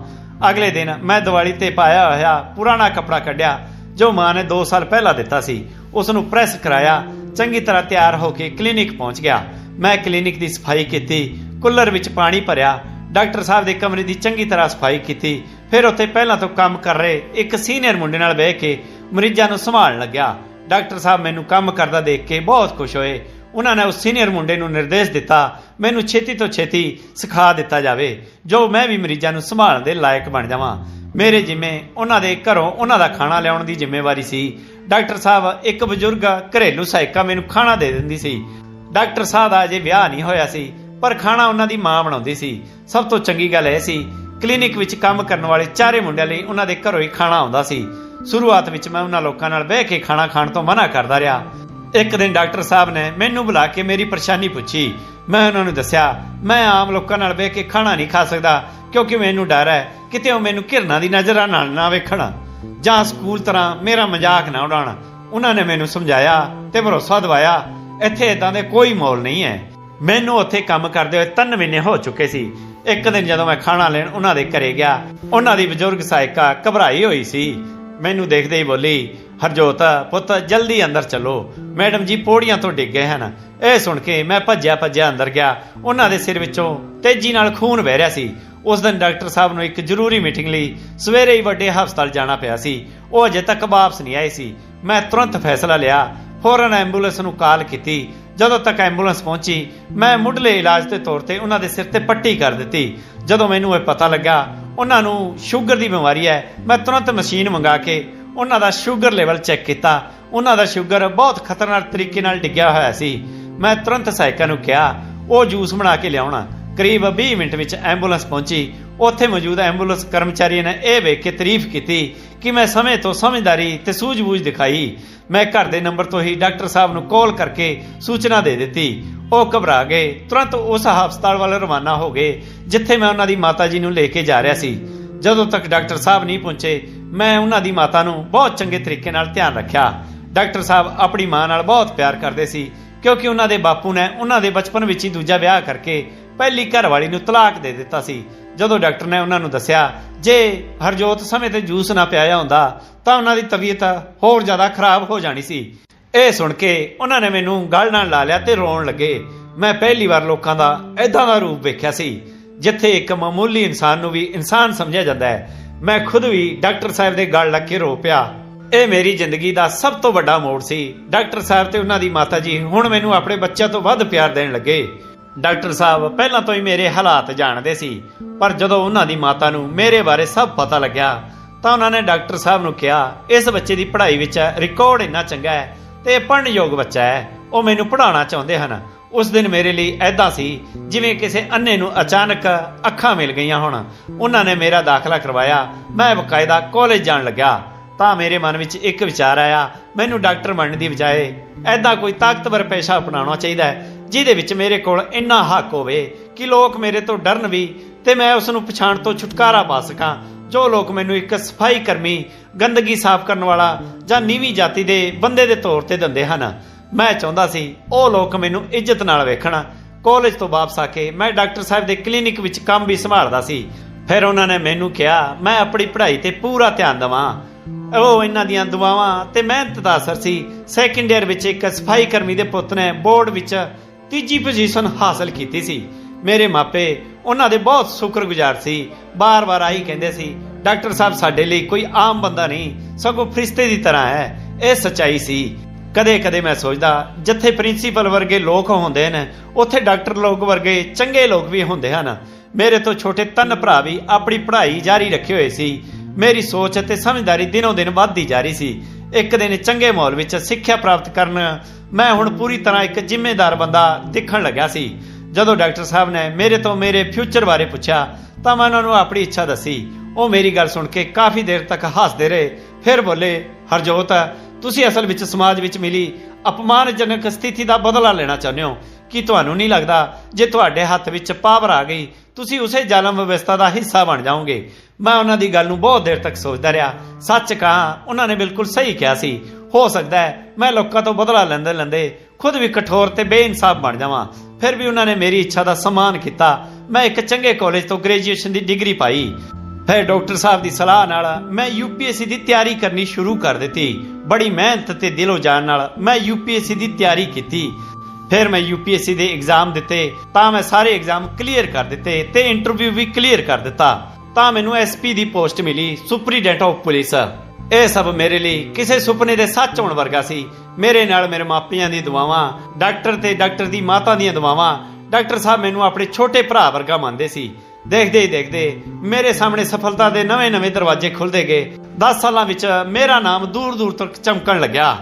ਅਗਲੇ ਦਿਨ ਮੈਂ ਦੀਵਾਲੀ ਤੇ ਪਾਇਆ ਹੋਇਆ ਪੁਰਾਣਾ ਕੱਪੜਾ ਕੱਢਿਆ, ਜੋ ਮਾਂ ਨੇ 2 ਸਾਲ ਪਹਿਲਾਂ ਦਿੱਤਾ ਸੀ। ਉਸ ਨੂੰ ਪ੍ਰੈਸ ਕਰਾਇਆ। ਚੰਗੀ ਤਰ੍ਹਾਂ ਤਿਆਰ ਹੋ ਕੇ ਕਲੀਨਿਕ ਪਹੁੰਚ ਗਿਆ। ਮੈਂ ਕਲੀਨਿਕ ਦੀ ਸਫ਼ਾਈ ਕੀਤੀ, ਕੁੱਲਰ ਵਿੱਚ ਪਾਣੀ ਭਰਿਆ। ਡਾਕਟਰ ਸਾਹਿਬ ਦੇ ਕਮਰੇ ਦੀ ਚੰਗੀ ਤਰ੍ਹਾਂ ਸਫ਼ਾਈ ਕੀਤੀ। ਫਿਰ ਉੱਥੇ ਪਹਿਲਾਂ ਤੋਂ ਕੰਮ ਕਰ ਰਹੇ ਇੱਕ ਸੀਨੀਅਰ ਮੁੰਡੇ ਨਾਲ ਬਹਿ ਕੇ ਮਰੀਜ਼ਾਂ ਨੂੰ ਸੰਭਾਲਣ ਲੱਗਿਆ। ਡਾਕਟਰ ਸਾਹਿਬ ਮੈਨੂੰ ਕੰਮ ਕਰਦਾ ਦੇਖ ਕੇ ਬਹੁਤ ਖੁਸ਼ ਹੋਏ। ਉਹਨਾਂ ਨੇ ਉਸ ਸੀਨੀਅਰ ਮੁੰਡੇ ਨੂੰ ਨਿਰਦੇਸ਼ ਦਿੱਤਾ, ਮੈਨੂੰ ਛੇਤੀ ਤੋਂ ਛੇਤੀ ਸਿਖਾ ਦਿੱਤਾ ਜਾਵੇ, ਜੋ ਮੈਂ ਵੀ ਮਰੀਜ਼ਾਂ ਨੂੰ ਸੰਭਾਲਣ ਦੇ ਲਾਇਕ ਬਣ ਜਾਵਾਂ। ਮੇਰੇ ਜਿਵੇਂ ਉਹਨਾਂ ਦੇ ਘਰੋਂ ਉਹਨਾਂ ਦਾ ਖਾਣਾ ਲਿਆਉਣ ਦੀ ਜ਼ਿੰਮੇਵਾਰੀ ਸੀ। ਡਾਕਟਰ ਸਾਹਿਬ ਇੱਕ ਬਜ਼ੁਰਗ ਘਰੇਲੂ ਸਹਾਇਕਾ ਮੈਨੂੰ ਖਾਣਾ ਦੇ ਦਿੰਦੀ ਸੀ। ਡਾਕਟਰ ਸਾਹਿਬ ਦਾ ਅਜੇ ਵਿਆਹ ਨਹੀਂ ਹੋਇਆ ਸੀ, ਪਰ ਖਾਣਾ ਉਹਨਾਂ ਦੀ ਮਾਂ ਬਣਾਉਂਦੀ ਸੀ। ਸਭ ਤੋਂ ਚੰਗੀ ਗੱਲ ਇਹ ਸੀ ਕਲੀਨਿਕ ਵਿੱਚ ਕੰਮ ਕਰਨ ਵਾਲੇ ਚਾਰੇ ਮੁੰਡਿਆਂ ਲਈ ਉਹਨਾਂ ਦੇ ਘਰੋਂ ਹੀ ਖਾਣਾ ਆਉਂਦਾ ਸੀ। ਸ਼ੁਰੂਆਤ ਵਿੱਚ ਮੈਂ ਉਹਨਾਂ ਲੋਕਾਂ ਨਾਲ ਬਹਿ ਕੇ ਖਾਣਾ ਖਾਣ ਤੋਂ ਮਨਾ ਕਰਦਾ ਰਿਹਾ। ਇੱਕ ਦਿਨ ਡਾਕਟਰ ਸਾਹਿਬ ਨੇ ਮੈਨੂੰ ਬੁਲਾ ਕੇ ਮੇਰੀ ਪਰੇਸ਼ਾਨੀ ਪੁੱਛੀ। ਮੈਂ ਉਹਨਾਂ ਨੂੰ ਦੱਸਿਆ, ਮੈਂ ਆਮ ਲੋਕਾਂ ਨਾਲ ਬਹਿ ਕੇ ਖਾਣਾ ਨਹੀਂ ਖਾ ਸਕਦਾ, ਕਿਉਂਕਿ ਮੈਨੂੰ ਡਰ ਹੈ, ਕਿਤੇ ਉਹ ਮੈਨੂੰ ਘਿਰਨਾ ਦੀ ਨਜ਼ਰਾਂ ਨਾਲ ਨਾ ਵੇਖਣ। ਜਾਂ ਸਕੂਲ ਤਰ੍ਹਾਂ ਮੇਰਾ ਮਜ਼ਾਕ ਨਾ ਉਡਾਉਣ। ਉਹਨਾਂ ਨੇ ਮੈਨੂੰ ਸਮਝਾਇਆ ਤੇ ਭਰੋਸਾ ਦਿਵਾਇਆ, ਇੱਥੇ ਇਦਾਂ ਦੇ ਕੋਈ ਮੌਲ ਨਹੀਂ ਹੈ। ਮੈਨੂੰ ਉੱਥੇ ਕੰਮ ਕਰਦੇ ਹੋਏ ਤਿੰਨ ਮਹੀਨੇ ਹੋ ਚੁੱਕੇ ਸੀ। ਇੱਕ ਦਿਨ ਜਦੋਂ ਮੈਂ ਖਾਣਾ ਲੈਣ ਉਹਨਾਂ ਦੇ ਘਰੇ ਗਿਆ, ਉਹਨਾਂ ਦੀ ਬਜ਼ੁਰਗ ਸਹਾਇਕਾ ਘਬਰਾਈ ਹੋਈ ਸੀ। ਮੈਨੂੰ ਦੇਖਦੇ ਹੀ ਬੋਲੀ, ਹਰਜੋਤ, ਪੁੱਤ, ਜਲਦੀ ਅੰਦਰ ਚੱਲੋ। ਮੈਡਮ ਜੀ ਪੌੜੀਆਂ ਤੋਂ ਡਿੱਗ ਗਏ ਹਨ। ਇਹ ਸੁਣ ਕੇ ਮੈਂ ਭੱਜਿਆ ਭੱਜਿਆ ਅੰਦਰ ਗਿਆ। ਉਹਨਾਂ ਦੇ ਸਿਰ ਵਿੱਚੋਂ ਤੇਜ਼ੀ ਨਾਲ ਖੂਨ ਵਹਿ ਰਿਹਾ ਸੀ। ਉਸ ਦਿਨ ਡਾਕਟਰ ਸਾਹਿਬ ਨੂੰ ਇੱਕ ਜ਼ਰੂਰੀ ਮੀਟਿੰਗ ਲਈ ਸਵੇਰੇ ਹੀ ਵੱਡੇ ਹਸਪਤਾਲ ਜਾਣਾ ਪਿਆ ਸੀ। ਉਹ ਅਜੇ ਤੱਕ ਵਾਪਸ ਨਹੀਂ ਆਏ ਸੀ। ਮੈਂ ਤੁਰੰਤ ਫੈਸਲਾ ਲਿਆ। ਫੌਰਨ ਐਂਬੂਲੈਂਸ ਨੂੰ ਕਾਲ ਕੀਤੀ। ਜਦੋਂ ਤੱਕ ਐਂਬੂਲੈਂਸ ਪਹੁੰਚੀ, ਮੈਂ ਮੁੱਢਲੇ ਇਲਾਜ ਦੇ ਤੌਰ ਤੇ ਉਹਨਾਂ ਦੇ ਸਿਰ ਤੇ ਪੱਟੀ ਕਰ ਦਿੱਤੀ। ਜਦੋਂ ਮੈਨੂੰ ਇਹ ਪਤਾ ਲੱਗਾ, ਉਹਨਾਂ ਨੂੰ ਸ਼ੂਗਰ ਦੀ ਬਿਮਾਰੀ ਹੈ, ਮੈਂ ਤੁਰੰਤ ਮਸ਼ੀਨ ਮੰਗਾ ਕੇ ਉਹਨਾਂ ਦਾ ਸ਼ੂਗਰ ਲੈਵਲ ਚੈੱਕ ਕੀਤਾ। ਉਹਨਾਂ ਦਾ ਸ਼ੂਗਰ ਬਹੁਤ ਖਤਰਨਾਕ ਤਰੀਕੇ ਨਾਲ ਡਿੱਗਿਆ ਹੋਇਆ ਸੀ। ਮੈਂ ਤੁਰੰਤ ਸਹਾਇਕਾ ਨੂੰ ਕਿਹਾ, ਉਹ ਜੂਸ ਬਣਾ ਕੇ ਲਿਆਉਣਾ। ਕਰੀਬ 20 ਮਿੰਟ ਵਿੱਚ ਐਂਬੂਲੈਂਸ ਪਹੁੰਚੀ। ਉੱਥੇ ਮੌਜੂਦ ਐਂਬੂਲੈਂਸ ਕਰਮਚਾਰੀ ਨੇ ਇਹ ਵੇਖ ਕੇ ਤਾਰੀਫ ਕੀਤੀ ਕਿ ਮੈਂ ਸਮੇਂ ਤੋਂ ਸਮਝਦਾਰੀ ਤੇ ਸੂਝ-ਬੂਝ ਦਿਖਾਈ। ਮੈਂ ਘਰ ਦੇ ਨੰਬਰ ਤੋਂ ਹੀ ਡਾਕਟਰ ਸਾਹਿਬ ਨੂੰ ਕਾਲ ਕਰਕੇ ਸੂਚਨਾ ਦੇ ਦਿੱਤੀ। ਉਹ ਘਬਰਾ ਗਏ। ਤੁਰੰਤ ਉਸ ਹਸਪਤਾਲ ਵੱਲ ਰਵਾਨਾ ਹੋ ਗਏ, ਜਿੱਥੇ ਮੈਂ ਉਹਨਾਂ ਦੀ ਮਾਤਾ ਜੀ ਨੂੰ ਲੈ ਕੇ ਜਾ ਰਿਹਾ ਸੀ। ਜਦੋਂ ਤੱਕ ਡਾਕਟਰ ਸਾਹਿਬ ਨਹੀਂ ਪਹੁੰਚੇ, ਮੈਂ ਉਹਨਾਂ ਦੀ ਮਾਤਾ ਨੂੰ ਬਹੁਤ ਚੰਗੇ ਤਰੀਕੇ ਨਾਲ ਧਿਆਨ ਰੱਖਿਆ। ਡਾਕਟਰ ਸਾਹਿਬ ਆਪਣੀ ਮਾਂ ਨਾਲ ਬਹੁਤ ਪਿਆਰ ਕਰਦੇ ਸੀ, ਕਿਉਂਕਿ ਉਹਨਾਂ ਦੇ ਬਾਪੂ ਨੇ ਉਹਨਾਂ ਦੇ ਬਚਪਨ ਵਿੱਚ ਹੀ ਦੂਜਾ ਵਿਆਹ ਕਰਕੇ ਪਹਿਲੀ ਘਰਵਾਲੀ ਨੂੰ ਤਲਾਕ ਦੇ ਦਿੱਤਾ ਸੀ। ਜਦੋਂ ਡਾਕਟਰ ਨੇ ਉਹਨਾਂ ਨੂੰ ਦੱਸਿਆ, ਜੇ ਹਰਜੋਤ ਸਮੇਂ ਤੇ ਜੂਸ ਨਾ ਪਿਆਇਆ ਹੁੰਦਾ, ਤਾਂ ਉਹਨਾਂ ਦੀ ਤਬੀਅਤ ਹੋਰ ਜ਼ਿਆਦਾ ਖਰਾਬ ਹੋ ਜਾਣੀ ਸੀ। ਇਹ ਸੁਣ ਕੇ ਉਹਨਾਂ ਨੇ ਮੈਨੂੰ ਗਲ ਨਾਲ ਲਾ ਲਿਆ ਤੇ ਰੋਣ ਲੱਗੇ। ਮੈਂ ਪਹਿਲੀ ਵਾਰ ਲੋਕਾਂ ਦਾ ਐਦਾਂ ਦਾ ਰੂਪ ਵੇਖਿਆ ਸੀ, ਜਿੱਥੇ ਇੱਕ ਮਾਮੂਲੀ ਇਨਸਾਨ ਨੂੰ ਵੀ ਇਨਸਾਨ ਸਮਝਿਆ ਜਾਂਦਾ ਹੈ। ਮੈਂ ਖੁਦ ਵੀ ਡਾਕਟਰ ਸਾਹਿਬ ਦੇ ਗਲ ਲੱਗ ਕੇ ਰੋ ਪਿਆ। ਇਹ ਮੇਰੀ ਜ਼ਿੰਦਗੀ ਦਾ ਸਭ ਤੋਂ ਵੱਡਾ ਮੋੜ ਸੀ। ਡਾਕਟਰ ਸਾਹਿਬ ਤੇ ਉਹਨਾਂ ਦੀ ਮਾਤਾ ਜੀ ਹੁਣ ਮੈਨੂੰ ਆਪਣੇ ਬੱਚਿਆਂ ਤੋਂ ਵੱਧ ਪਿਆਰ ਦੇਣ ਲੱਗੇ। ਡਾਕਟਰ ਸਾਹਿਬ ਪਹਿਲਾਂ ਤੋਂ ਹੀ ਮੇਰੇ ਹਾਲਾਤ ਜਾਣਦੇ ਸੀ, ਪਰ ਜਦੋਂ ਉਹਨਾਂ ਦੀ ਮਾਤਾ ਨੂੰ ਮੇਰੇ ਬਾਰੇ ਸਭ ਪਤਾ ਲੱਗਿਆ, ਤਾਂ ਉਹਨਾਂ ਨੇ ਡਾਕਟਰ ਸਾਹਿਬ ਨੂੰ ਕਿਹਾ, ਇਸ ਬੱਚੇ ਦੀ ਪੜ੍ਹਾਈ ਵਿੱਚ ਰਿਕਾਰਡ ਇੰਨਾ ਚੰਗਾ ਹੈ ਤੇ ਇਹ ਯੋਗ ਬੱਚਾ ਹੈ, ਉਹ ਮੈਨੂੰ ਪੜ੍ਹਾਉਣਾ ਚਾਹੁੰਦੇ ਹਨ। ਉਸ ਦਿਨ ਮੇਰੇ ਲਈ ਐਦਾਂ ਸੀ, ਜਿਵੇਂ ਕਿਸੇ ਅੰਨੇ ਨੂੰ ਅਚਾਨਕ ਅੱਖਾਂ ਮਿਲ ਗਈਆਂ ਹੋਣ। ਉਹਨਾਂ ਨੇ ਮੇਰਾ ਦਾਖਲਾ ਕਰਵਾਇਆ, ਮੈਂ ਬਕਾਇਦਾ ਕਾਲਜ ਜਾਣ ਲੱਗਾ ਤਾਂ ਮੇਰੇ ਮਨ ਵਿੱਚ ਇੱਕ ਵਿਚਾਰ ਆਇਆ, ਮੈਨੂੰ ਡਾਕਟਰ ਬਣਨ ਦੀ ਬਜਾਏ ਐਦਾਂ ਕੋਈ ਤਾਕਤਵਰ ਪੇਸ਼ਾ ਅਪਣਾਉਣਾ ਚਾਹੀਦਾ ਹੈ ਜਿਹਦੇ ਵਿੱਚ ਮੇਰੇ ਕੋਲ ਇੰਨਾ ਹੱਕ ਹੋਵੇ ਕਿ ਲੋਕ ਮੇਰੇ ਤੋਂ ਡਰਨ ਵੀ ਤੇ ਮੈਂ ਉਸ ਨੂੰ ਪਛਾਣ ਤੋਂ ਛੁਟਕਾਰਾ ਪਾ ਸਕਾਂ। ਜੋ ਲੋਕ ਮੈਨੂੰ ਇੱਕ ਸਫ਼ਾਈ ਕਰਮੀ, ਗੰਦਗੀ ਸਾਫ਼ ਕਰਨ ਵਾਲਾ ਜਾਂ ਨੀਵੀਂ ਜਾਤੀ ਦੇ ਬੰਦੇ ਦੇ ਤੌਰ ਤੇ ਦਿੰਦੇ ਹਨ। ਮੈਂ ਚਾਹੁੰਦਾ ਸੀ ਉਹ ਲੋਕ ਮੈਨੂੰ ਇੱਜ਼ਤ ਨਾਲ ਵੇਖਣ। ਕਾਲਜ ਤੋਂ ਵਾਪਸ ਆ ਕੇ ਮੈਂ ਡਾਕਟਰ ਸਾਹਿਬ ਦੇ ਕਲੀਨਿਕ ਵਿੱਚ ਕੰਮ ਵੀ ਸੰਭਾਲਦਾ ਸੀ। ਫਿਰ ਉਹਨਾਂ ਨੇ ਮੈਨੂੰ ਕਿਹਾ, ਮੈਂ ਆਪਣੀ ਪੜ੍ਹਾਈ ਤੇ ਪੂਰਾ ਧਿਆਨ ਦੇਵਾਂ। ਉਹ ਇਹਨਾਂ ਦੀਆਂ ਦੁਆਵਾਂ ਤੇ ਮਿਹਨਤ ਦਾ ਅਸਰ ਸੀ। ਸੈਕੰਡ ਇਅਰ ਵਿੱਚ ਇੱਕ ਸਫ਼ਾਈ ਕਰਮੀ ਦੇ ਪੁੱਤ ਨੇ ਬੋਰਡ ਵਿੱਚ ਤੀਜੀ ਪੋਜੀਸ਼ਨ ਹਾਸਲ ਕੀਤੀ ਸੀ। ਮੇਰੇ ਮਾਪੇ, ਉਹਨਾਂ ਦੇ ਬਹੁਤ ਸ਼ੁਕਰਗੁਜ਼ਾਰ ਸੀ। ਬਾਰ-ਬਾਰ ਆਈ ਕਹਿੰਦੇ ਸੀ, ਡਾਕਟਰ ਸਾਹਿਬ, ਸਾਡੇ ਲਈ ਕੋਈ ਆਮ ਬੰਦਾ ਨਹੀਂ, ਸਗੋਂ ਫਰਿਸ਼ਤੇ ਦੀ ਤਰ੍ਹਾਂ ਹੈ। ਇਹ ਸੱਚਾਈ ਸੀ। ਕਦੇ-ਕਦੇ ਮੈਂ ਸੋਚਦਾ, ਜਿੱਥੇ ਪ੍ਰਿੰਸੀਪਲ ਵਰਗੇ ਲੋਕ ਹੁੰਦੇ ਨੇ ਉੱਥੇ ਡਾਕਟਰ ਲੋਕ ਵਰਗੇ ਚੰਗੇ ਲੋਕ ਵੀ ਹੁੰਦੇ ਹਨ। ਮੇਰੇ ਤੋਂ ਛੋਟੇ ਤਿੰਨ ਭਰਾ ਵੀ ਆਪਣੀ ਪੜ੍ਹਾਈ ਜਾਰੀ ਰੱਖੇ ਹੋਏ ਸੀ। ਮੇਰੀ ਸੋਚ ਅਤੇ ਸਮਝਦਾਰੀ ਦਿਨੋਂ ਦਿਨ ਵੱਧਦੀ ਜਾ ਰਹੀ ਸੀ। ਇੱਕ ਦਿਨ ਚੰਗੇ ਮਾਹੌਲ ਵਿੱਚ ਸਿੱਖਿਆ ਪ੍ਰਾਪਤ ਕਰਨ ਮੈਂ ਹੁਣ ਪੂਰੀ ਤਰ੍ਹਾਂ ਇੱਕ ਜ਼ਿੰਮੇਦਾਰ ਬੰਦਾ ਦਿਖਣ ਲੱਗਿਆ ਸੀ। ਜਦੋਂ ਡਾਕਟਰ ਸਾਹਿਬ ਨੇ ਮੇਰੇ ਤੋਂ ਮੇਰੇ ਫਿਊਚਰ ਬਾਰੇ ਪੁੱਛਿਆ, ਤਾਂ ਮੈਂ ਉਹਨਾਂ ਨੂੰ ਆਪਣੀ ਇੱਛਾ ਦੱਸੀ। ਉਹ ਮੇਰੀ ਗੱਲ ਸੁਣ ਕੇ ਕਾਫੀ ਦੇਰ ਤੱਕ ਹੱਸਦੇ ਰਹੇ। ਫਿਰ ਬੋਲੇ, ਹਰਜੋਤ, ਤੁਸੀਂ ਅਸਲ ਵਿੱਚ ਸਮਾਜ ਵਿੱਚ ਮਿਲੀ ਅਪਮਾਨਜਨਕ ਸਥਿਤੀ ਦਾ ਬਦਲਾ ਲੈਣਾ ਚਾਹੁੰਦੇ ਹੋ। ਕਿ ਤੁਹਾਨੂੰ ਨਹੀਂ ਲੱਗਦਾ, ਜੇ ਤੁਹਾਡੇ ਹੱਥ ਵਿੱਚ ਪਾਵਰ ਆ ਗਈ, ਤੁਸੀਂ ਉਸੇ ਜ਼ਾਲਮ ਵਿਵਸਥਾ ਦਾ ਹਿੱਸਾ ਬਣ ਜਾਓਗੇ। ਮੈਂ ਉਹਨਾਂ ਦੀ ਗੱਲ ਨੂੰ ਬਹੁਤ ਦੇਰ ਤੱਕ ਸੋਚਦਾ ਰਿਹਾ। ਸੱਚ ਕਹਾਂ, ਉਹਨਾਂ ਨੇ ਬਿਲਕੁਲ ਸਹੀ ਕਿਹਾ ਸੀ। ਹੋ ਸਕਦਾ ਹੈ ਮੈਂ ਲੋਕਾਂ ਤੋਂ ਬਦਲਾ ਲੈਂਦੇ ਲੈਂਦੇ ਖੁਦ ਵੀ ਕਠੋਰ ਤੇ ਬੇਇਨਸਾਫ ਬਣ ਜਾਵਾਂ। ਫਿਰ ਵੀ ਉਹਨਾਂ ਨੇ ਮੇਰੀ ਇੱਛਾ ਦਾ ਸਨਮਾਨ ਕੀਤਾ। ਮੈਂ ਇੱਕ ਚੰਗੇ ਕਾਲਜ ਤੋਂ ਗ੍ਰੈਜੂਏਸ਼ਨ ਦੀ ਡਿਗਰੀ ਪਾਈ। ਫਿਰ ਡਾਕਟਰ ਸਾਹਿਬ ਦੀ ਸਲਾਹ ਨਾਲ ਮੈਂ ਯੂਪੀਐਸਸੀ ਦੀ ਤਿਆਰੀ ਕਰਨੀ ਸ਼ੁਰੂ ਕਰ ਦਿੱਤੀ। ਬੜੀ ਮਿਹਨਤ ਤੇ ਦਿਲੋਂ ਜਾਨ ਨਾਲ ਮੈਂ ਯੂਪੀਐਸਸੀ ਦੀ ਤਿਆਰੀ ਕੀਤੀ। ਫਿਰ ਮੈਂ ਯੂਪੀਐਸਸੀ ਦੇ ਐਗਜ਼ਾਮ ਦਿੱਤੇ ਤਾਂ ਮੈਂ ਸਾਰੇ ਐਗਜ਼ਾਮ ਕਲੀਅਰ ਕਰ ਦਿੱਤੇ ਤੇ ਇੰਟਰਵਿਊ ਵੀ ਕਲੀਅਰ ਕਰ ਦਿੱਤਾ। ਤਾਂ ਮੈਨੂੰ ਐਸਪੀ ਦੀ ਪੋਸਟ ਮਿਲੀ, ਸੁਪਰੀਡੈਂਟ ਆਫ ਪੁਲਿਸ। ਇਹ ਸਭ ਮੇਰੇ ਲਈ ਕਿਸੇ ਸੁਪਨੇ ਦੇ ਸੱਚ ਹੋਣ ਵਰਗਾ ਸੀ। ਮੇਰੇ ਨਾਲ ਮੇਰੇ ਮਾਪਿਆਂ ਦੀ ਦੁਆਵਾਂ, ਡਾਕਟਰ ਤੇ ਡਾਕਟਰ ਦੀ ਮਾਤਾ ਦੀਆਂ ਦੁਆਵਾਂ, ਡਾਕਟਰ ਸਾਹਿਬ ਮੈਨੂੰ ਆਪਣੇ ਛੋਟੇ ਭਰਾ ਵਰਗਾ ਮੰਨਦੇ ਸੀ। ਦੇਖਦੇ ਹੀ ਦੇਖਦੇ ਮੇਰੇ ਸਾਹਮਣੇ ਸਫਲਤਾ ਦੇ ਨਵੇਂ-ਨਵੇਂ ਦਰਵਾਜ਼ੇ ਖੁੱਲਦੇ ਗਏ। 10 ਸਾਲਾਂ ਵਿੱਚ ਮੇਰਾ ਨਾਮ ਦੂਰ-ਦੂਰ ਤੱਕ ਚਮਕਣ ਲੱਗਿਆ।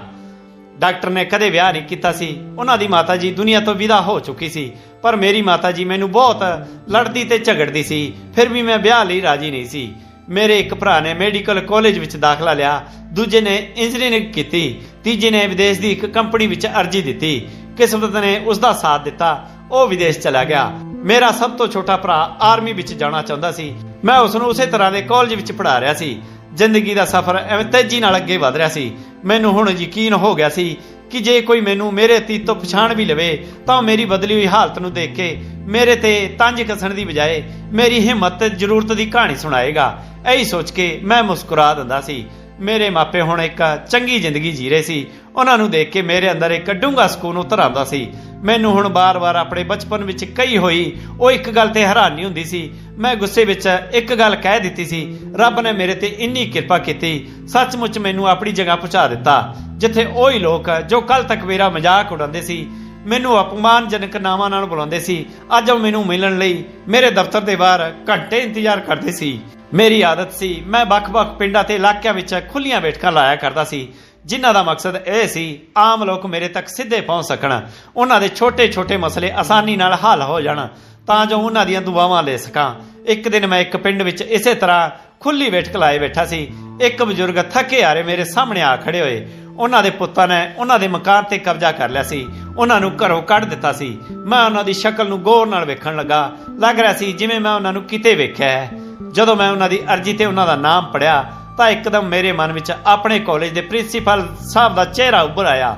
ਡਾਕਟਰ ਨੇ ਕਦੇ ਵਿਆਹ ਨਹੀਂ ਕੀਤਾ ਸੀ। ਉਹਨਾਂ ਦੀ ਮਾਤਾ ਜੀ ਦੁਨੀਆ ਤੋਂ ਵਿਦਾ ਹੋ ਚੁੱਕੀ ਸੀ। ਪਰ ਮੇਰੀ ਮਾਤਾ ਜੀ ਮੈਨੂੰ ਬਹੁਤ ਲੜਦੀ ਤੇ ਝਗੜਦੀ ਸੀ। ਫਿਰ ਵੀ ਮੈਂ ਵਿਆਹ ਲਈ ਰਾਜੀ ਨਹੀਂ ਸੀ। ਮੇਰੇ ਇੱਕ ਭਰਾ ਨੇ ਮੈਡੀਕਲ ਕਾਲਜ ਵਿੱਚ ਦਾਖਲਾ ਲਿਆ। ਦੂਜੇ ਨੇ ਇੰਜੀਨੀਅਰਿੰਗ ਕੀਤੀ। ਤੀਜੇ ਨੇ ਵਿਦੇਸ਼ ਦੀ ਇੱਕ ਕੰਪਨੀ ਵਿੱਚ ਅਰਜ਼ੀ ਦਿੱਤੀ। ਕਿਸਮਤ ਨੇ ਉਸ ਦਾ ਸਾਥ ਦਿੱਤਾ। ਉਹ ਵਿਦੇਸ਼ ਚਲਾ ਗਿਆ। ਮੇਰਾ ਸਭ ਤੋਂ ਛੋਟਾ ਭਰਾ ਆਰਮੀ ਵਿੱਚ ਜਾਣਾ ਚਾਹੁੰਦਾ ਸੀ। ਮੈਂ ਉਸ ਨੂੰ ਉਸੇ ਤਰ੍ਹਾਂ ਦੇ ਕਾਲਜ ਵਿੱਚ ਪੜ੍ਹਾ ਰਿਹਾ ਸੀ। ਜ਼ਿੰਦਗੀ ਦਾ ਸਫ਼ਰ ਐਵੇਂ ਤੇਜ਼ੀ ਨਾਲ ਅੱਗੇ ਵਧ ਰਿਹਾ ਸੀ। ਮੈਨੂੰ ਹੁਣ ਯਕੀਨ ਹੋ ਗਿਆ ਸੀ ਕਿ ਜੇ ਕੋਈ ਮੈਨੂੰ ਮੇਰੇ ਅਤੀਤ ਤੋਂ ਪਛਾਣ ਵੀ ਲਵੇ, ਤਾਂ ਮੇਰੀ ਬਦਲੀ ਹੋਈ ਹਾਲਤ ਨੂੰ ਦੇਖ ਕੇ ਮੇਰੇ ਤੇ ਤੰਜ ਕੱਸਣ ਦੀ ਬਜਾਏ ਮੇਰੀ ਹਿੰਮਤ ਤੇ ਜ਼ਰੂਰਤ ਦੀ ਕਹਾਣੀ ਸੁਣਾਏਗਾ। ਇਹੀ ਸੋਚ ਕੇ ਮੈਂ ਮੁਸਕਰਾ ਦਿੰਦਾ ਸੀ। ਮੇਰੇ ਮਾਪੇ ਹੁਣ ਇੱਕ ਚੰਗੀ ਜ਼ਿੰਦਗੀ ਜੀ ਰਹੇ ਸੀ। ਉਹਨਾਂ ਨੂੰ ਦੇਖ ਕੇ ਮੇਰੇ ਅੰਦਰ ਇੱਕ ਡੂੰਘਾ ਸਕੂਨ ਉਤਰ ਆਉਂਦਾ ਸੀ। ਮੈਨੂੰ ਹੁਣ ਬਾਰ-ਬਾਰ ਆਪਣੇ ਬਚਪਨ ਵਿੱਚ ਕਈ ਹੋਈ ਉਹ ਇੱਕ ਗੱਲ ਤੇ ਹੈਰਾਨੀ ਹੁੰਦੀ ਸੀ। ਮੈਂ ਗੁੱਸੇ ਵਿੱਚ ਇੱਕ ਗੱਲ ਕਹਿ ਦਿੱਤੀ ਸੀ, ਰੱਬ ਨੇ ਮੇਰੇ ਤੇ ਇੰਨੀ ਕਿਰਪਾ ਕੀਤੀ, ਸੱਚਮੁੱਚ ਮੈਨੂੰ ਆਪਣੀ ਜਗ੍ਹਾ ਪਹੁੰਚਾ ਦਿੱਤਾ, ਜਿੱਥੇ ਉਹੀ ਲੋਕ ਜੋ ਕੱਲ ਤੱਕ ਮੇਰਾ ਮਜ਼ਾਕ ਉਡਾਉਂਦੇ ਸੀ, ਮੈਨੂੰ ਅਪਮਾਨਜਨਕ ਨਾਵਾਂ ਨਾਲ ਬੁਲਾਉਂਦੇ ਸੀ। ਅੱਜ ਉਹ ਮੈਨੂੰ ਮਿਲਣ ਲਈ ਮੇਰੇ ਦਫ਼ਤਰ ਦੇ ਬਾਹਰ ਘੰਟੇ ਇੰਤਜ਼ਾਰ ਕਰਦੇ ਸੀ। ਮੇਰੀ ਆਦਤ ਸੀ। ਮੈਂ ਵੱਖ-ਵੱਖ ਪਿੰਡਾਂ ਤੇ ਇਲਾਕਿਆਂ ਵਿੱਚ ਖੁੱਲੀਆਂ ਬੈਠਕਾਂ ਲਾਇਆ ਕਰਦਾ ਸੀ। ਜਿਨ੍ਹਾਂ ਦਾ ਮਕਸਦ ਇਹ ਸੀ, ਆਮ ਲੋਕ ਮੇਰੇ ਤੱਕ ਸਿੱਧੇ ਪਹੁੰਚ ਸਕਣ। ਉਹਨਾਂ ਦੇ ਛੋਟੇ-ਛੋਟੇ ਮਸਲੇ ਆਸਾਨੀ ਨਾਲ ਹੱਲ ਹੋ ਜਾਣ, ਤਾਂ ਜੋ ਉਹਨਾਂ ਦੀਆਂ ਦੁਆਵਾਂ ਲੈ ਸਕਾਂ। ਇੱਕ ਦਿਨ ਮੈਂ ਇੱਕ ਪਿੰਡ ਵਿੱਚ ਇਸੇ ਤਰ੍ਹਾਂ ਖੁੱਲੀ ਬੈਠਕ ਲਾਏ ਬੈਠਾ ਸੀ। ਇੱਕ ਬਜ਼ੁਰਗ ਥੱਕੇ ਹਾਰੇ ਮੇਰੇ ਸਾਹਮਣੇ ਆ ਖੜੇ ਹੋਏ। ਉਹਨਾਂ ਦੇ ਪੁੱਤਾਂ ਨੇ ਉਹਨਾਂ ਦੇ ਮਕਾਨ ਤੇ ਕਬਜ਼ਾ ਕਰ ਲਿਆ ਸੀ। ਉਹਨਾਂ ਨੂੰ ਘਰੋਂ ਕੱਢ ਦਿੱਤਾ ਸੀ। ਮੈਂ ਉਹਨਾਂ ਦੀ ਸ਼ਕਲ ਨੂੰ ਗੌਰ ਨਾਲ ਵੇਖਣ ਲੱਗਾ। ਲੱਗ ਰਿਹਾ ਸੀ ਜਿਵੇਂ ਮੈਂ ਉਹਨਾਂ ਨੂੰ ਕਿਤੇ ਵੇਖਿਆ ਹੈ। ਜਦੋਂ ਮੈਂ ਉਹਨਾਂ ਦੀ ਅਰਜੀ ਤੇ ਉਹਨਾਂ ਦਾ ਨਾਮ ਪੜਿਆ, ਤਾਂ ਇੱਕਦਮ ਮੇਰੇ ਮਨ ਵਿੱਚ ਆਪਣੇ ਕਾਲਜ ਦੇ ਪ੍ਰਿੰਸੀਪਲ ਸਾਹਿਬ ਦਾ ਚਿਹਰਾ ਉੱਭਰ ਆਇਆ।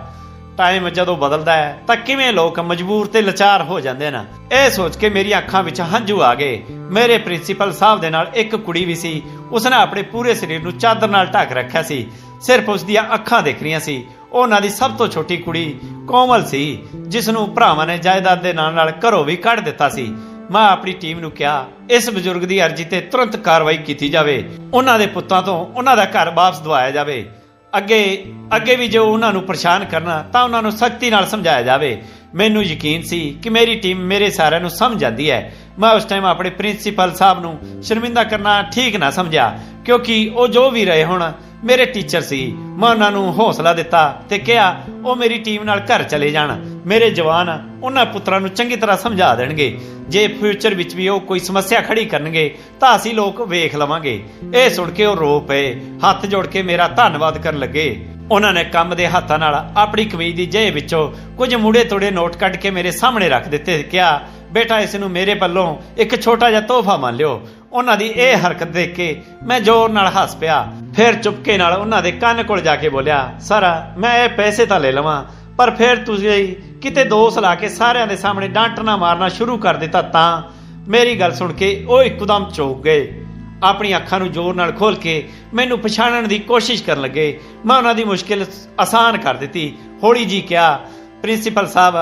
ਟਾਈਮ ਜਦੋਂ ਬਦਲਦਾ ਹੈ, ਤਾਂ ਕਿਵੇਂ ਲੋਕ ਮਜਬੂਰ ਤੇ ਲਾਚਾਰ ਹੋ ਜਾਂਦੇ ਨੇ ਇਹ ਸੋਚ ਕੇ ਮੇਰੀਆਂ ਅੱਖਾਂ ਵਿੱਚ ਹੰਝੂ ਆ ਗਏ। ਮੇਰੇ ਪ੍ਰਿੰਸੀਪਲ ਸਾਹਿਬ ਦੇ ਨਾਲ ਇੱਕ ਕੁੜੀ ਵੀ ਸੀ। ਉਸਨੇ ਆਪਣੇ ਪੂਰੇ ਸਰੀਰ ਨੂੰ ਚਾਦਰ ਨਾਲ ਢੱਕ ਰੱਖਿਆ ਸੀ। ਸਿਰਫ ਉਸ ਦੀਆਂ ਅੱਖਾਂ ਦਿਖ ਰਹੀਆਂ ਸੀ। ਉਹਨਾਂ ਦੀ ਸਭ ਤੋਂ ਛੋਟੀ ਕੁੜੀ ਕੋਮਲ ਸੀ ਜਿਸ ਨੂੰ ਭਰਾਵਾਂ ਨੇ ਜਾਇਦਾਦ ਦੇ ਨਾਲ ਨਾਲ ਘਰੋਂ ਵੀ ਕੱਢ ਦਿੱਤਾ ਸੀ। ਮੈਂ ਆਪਣੀ ਟੀਮ ਨੂੰ ਕਿਹਾ, ਇਸ ਬਜ਼ੁਰਗ ਦੀ ਅਰਜ਼ੀ ਤੇ ਤੁਰੰਤ ਕਾਰਵਾਈ ਕੀਤੀ ਜਾਵੇ। ਉਹਨਾਂ ਦੇ ਪੁੱਤਾਂ ਤੋਂ ਉਹਨਾਂ ਦਾ ਘਰ ਵਾਪਸ ਦਵਾਇਆ ਜਾਵੇ। ਅੱਗੇ ਅੱਗੇ ਵੀ ਜੋ ਉਹਨਾਂ ਨੂੰ ਪਰੇਸ਼ਾਨ ਕਰਨਾ, ਤਾਂ ਉਹਨਾਂ ਨੂੰ ਸਖਤੀ ਨਾਲ ਸਮਝਾਇਆ ਜਾਵੇ। ਮੈਨੂੰ ਯਕੀਨ ਸੀ ਕਿ ਮੇਰੀ ਟੀਮ ਮੇਰੇ ਸਾਰਿਆਂ ਨੂੰ ਸਮਝ ਜਾਂਦੀ ਹੈ। ਮੈਂ ਉਸ ਟਾਈਮ ਆਪਣੇ ਪ੍ਰਿੰਸੀਪਲ ਸਾਹਿਬ ਨੂੰ ਸ਼ਰਮਿੰਦਾ ਕਰਨਾ ਠੀਕ ਨਾ ਸਮਝਿਆ, ਕਿਉਂਕਿ ਉਹ ਜੋ ਵੀ ਰਹੇ ਹੁਣ, ਮੇਰੇ ਟੀਚਰ ਸੀ। ਮੈਂ ਉਹਨਾਂ ਨੂੰ ਹੌਸਲਾ ਦਿੱਤਾ ਤੇ ਕਿਹਾ, ਉਹ ਮੇਰੀ ਟੀਮ ਨਾਲ ਘਰ ਚਲੇ ਜਾਣ। ਮੇਰੇ ਜਵਾਨ ਉਹਨਾਂ ਪੁੱਤਰਾਂ ਨੂੰ ਚੰਗੀ ਤਰ੍ਹਾਂ ਸਮਝਾ ਦੇਣਗੇ। ਜੇ ਫਿਊਚਰ ਵਿੱਚ ਵੀ ਉਹ ਕੋਈ ਸਮੱਸਿਆ ਖੜੀ ਕਰਨਗੇ, ਤਾਂ ਅਸੀਂ ਲੋਕ ਵੇਖ ਲਵਾਂਗੇ। ਇਹ ਸੁਣ ਕੇ ਉਹ ਰੋ ਪਏ। ਹੱਥ ਜੋੜ ਕੇ ਮੇਰਾ ਧੰਨਵਾਦ ਕਰਨ ਲੱਗੇ। ਉਹਨਾਂ ਨੇ ਕੰਮ ਦੇ ਹੱਥਾਂ ਨਾਲ ਆਪਣੀ ਕਮੀਜ਼ ਦੀ ਜੇਬ ਵਿੱਚੋਂ ਕੁਝ ਮੁੜੇ ਤੋੜੇ ਨੋਟ ਕੱਢ ਕੇ ਮੇਰੇ ਸਾਹਮਣੇ ਰੱਖ ਦਿੱਤੇ। ਤੇ ਕਿਹਾ, ਬੇਟਾ, ਇਸ ਨੂੰ ਮੇਰੇ ਵੱਲੋਂ ਇੱਕ ਛੋਟਾ ਜਿਹਾ ਤੋਹਫਾ ਮੰਨ ਲਿਓ। ਉਹਨਾਂ ਦੀ ਇਹ ਹਰਕਤ ਦੇਖ ਕੇ ਮੈਂ ਜ਼ੋਰ ਨਾਲ ਹੱਸ ਪਿਆ। ਫਿਰ ਚੁਪਕੇ ਨਾਲ ਉਹਨਾਂ ਦੇ ਕੰਨ ਕੋਲ ਜਾ ਕੇ ਬੋਲਿਆ, ਸਰ, ਮੈਂ ਇਹ ਪੈਸੇ ਤਾਂ ਲੈ ਲਵਾਂ, ਪਰ ਫਿਰ ਤੁਸੀਂ ਕਿਤੇ ਦੋਸ਼ ਲਾ ਕੇ ਸਾਰਿਆਂ ਦੇ ਸਾਹਮਣੇ ਡਾਂਟਣਾ ਮਾਰਨਾ ਸ਼ੁਰੂ ਕਰ ਦਿੱਤਾ ਤਾਂ ਮੇਰੀ ਗੱਲ ਸੁਣ ਕੇ ਉਹ ਇੱਕਦਮ ਚੌਕ ਗਏ। ਆਪਣੀ ਅੱਖਾਂ ਨੂੰ ਜ਼ੋਰ ਨਾਲ ਖੋਲ ਕੇ ਮੈਨੂੰ ਪਛਾਣਨ ਦੀ ਕੋਸ਼ਿਸ਼ ਕਰਨ ਲੱਗੇ। ਮੈਂ ਉਹਨਾਂ ਦੀ ਮੁਸ਼ਕਿਲ ਆਸਾਨ ਕਰ ਦਿੱਤੀ। ਹੌਲੀ ਜੀ ਕਿਹਾ, ਪ੍ਰਿੰਸੀਪਲ ਸਾਹਿਬ,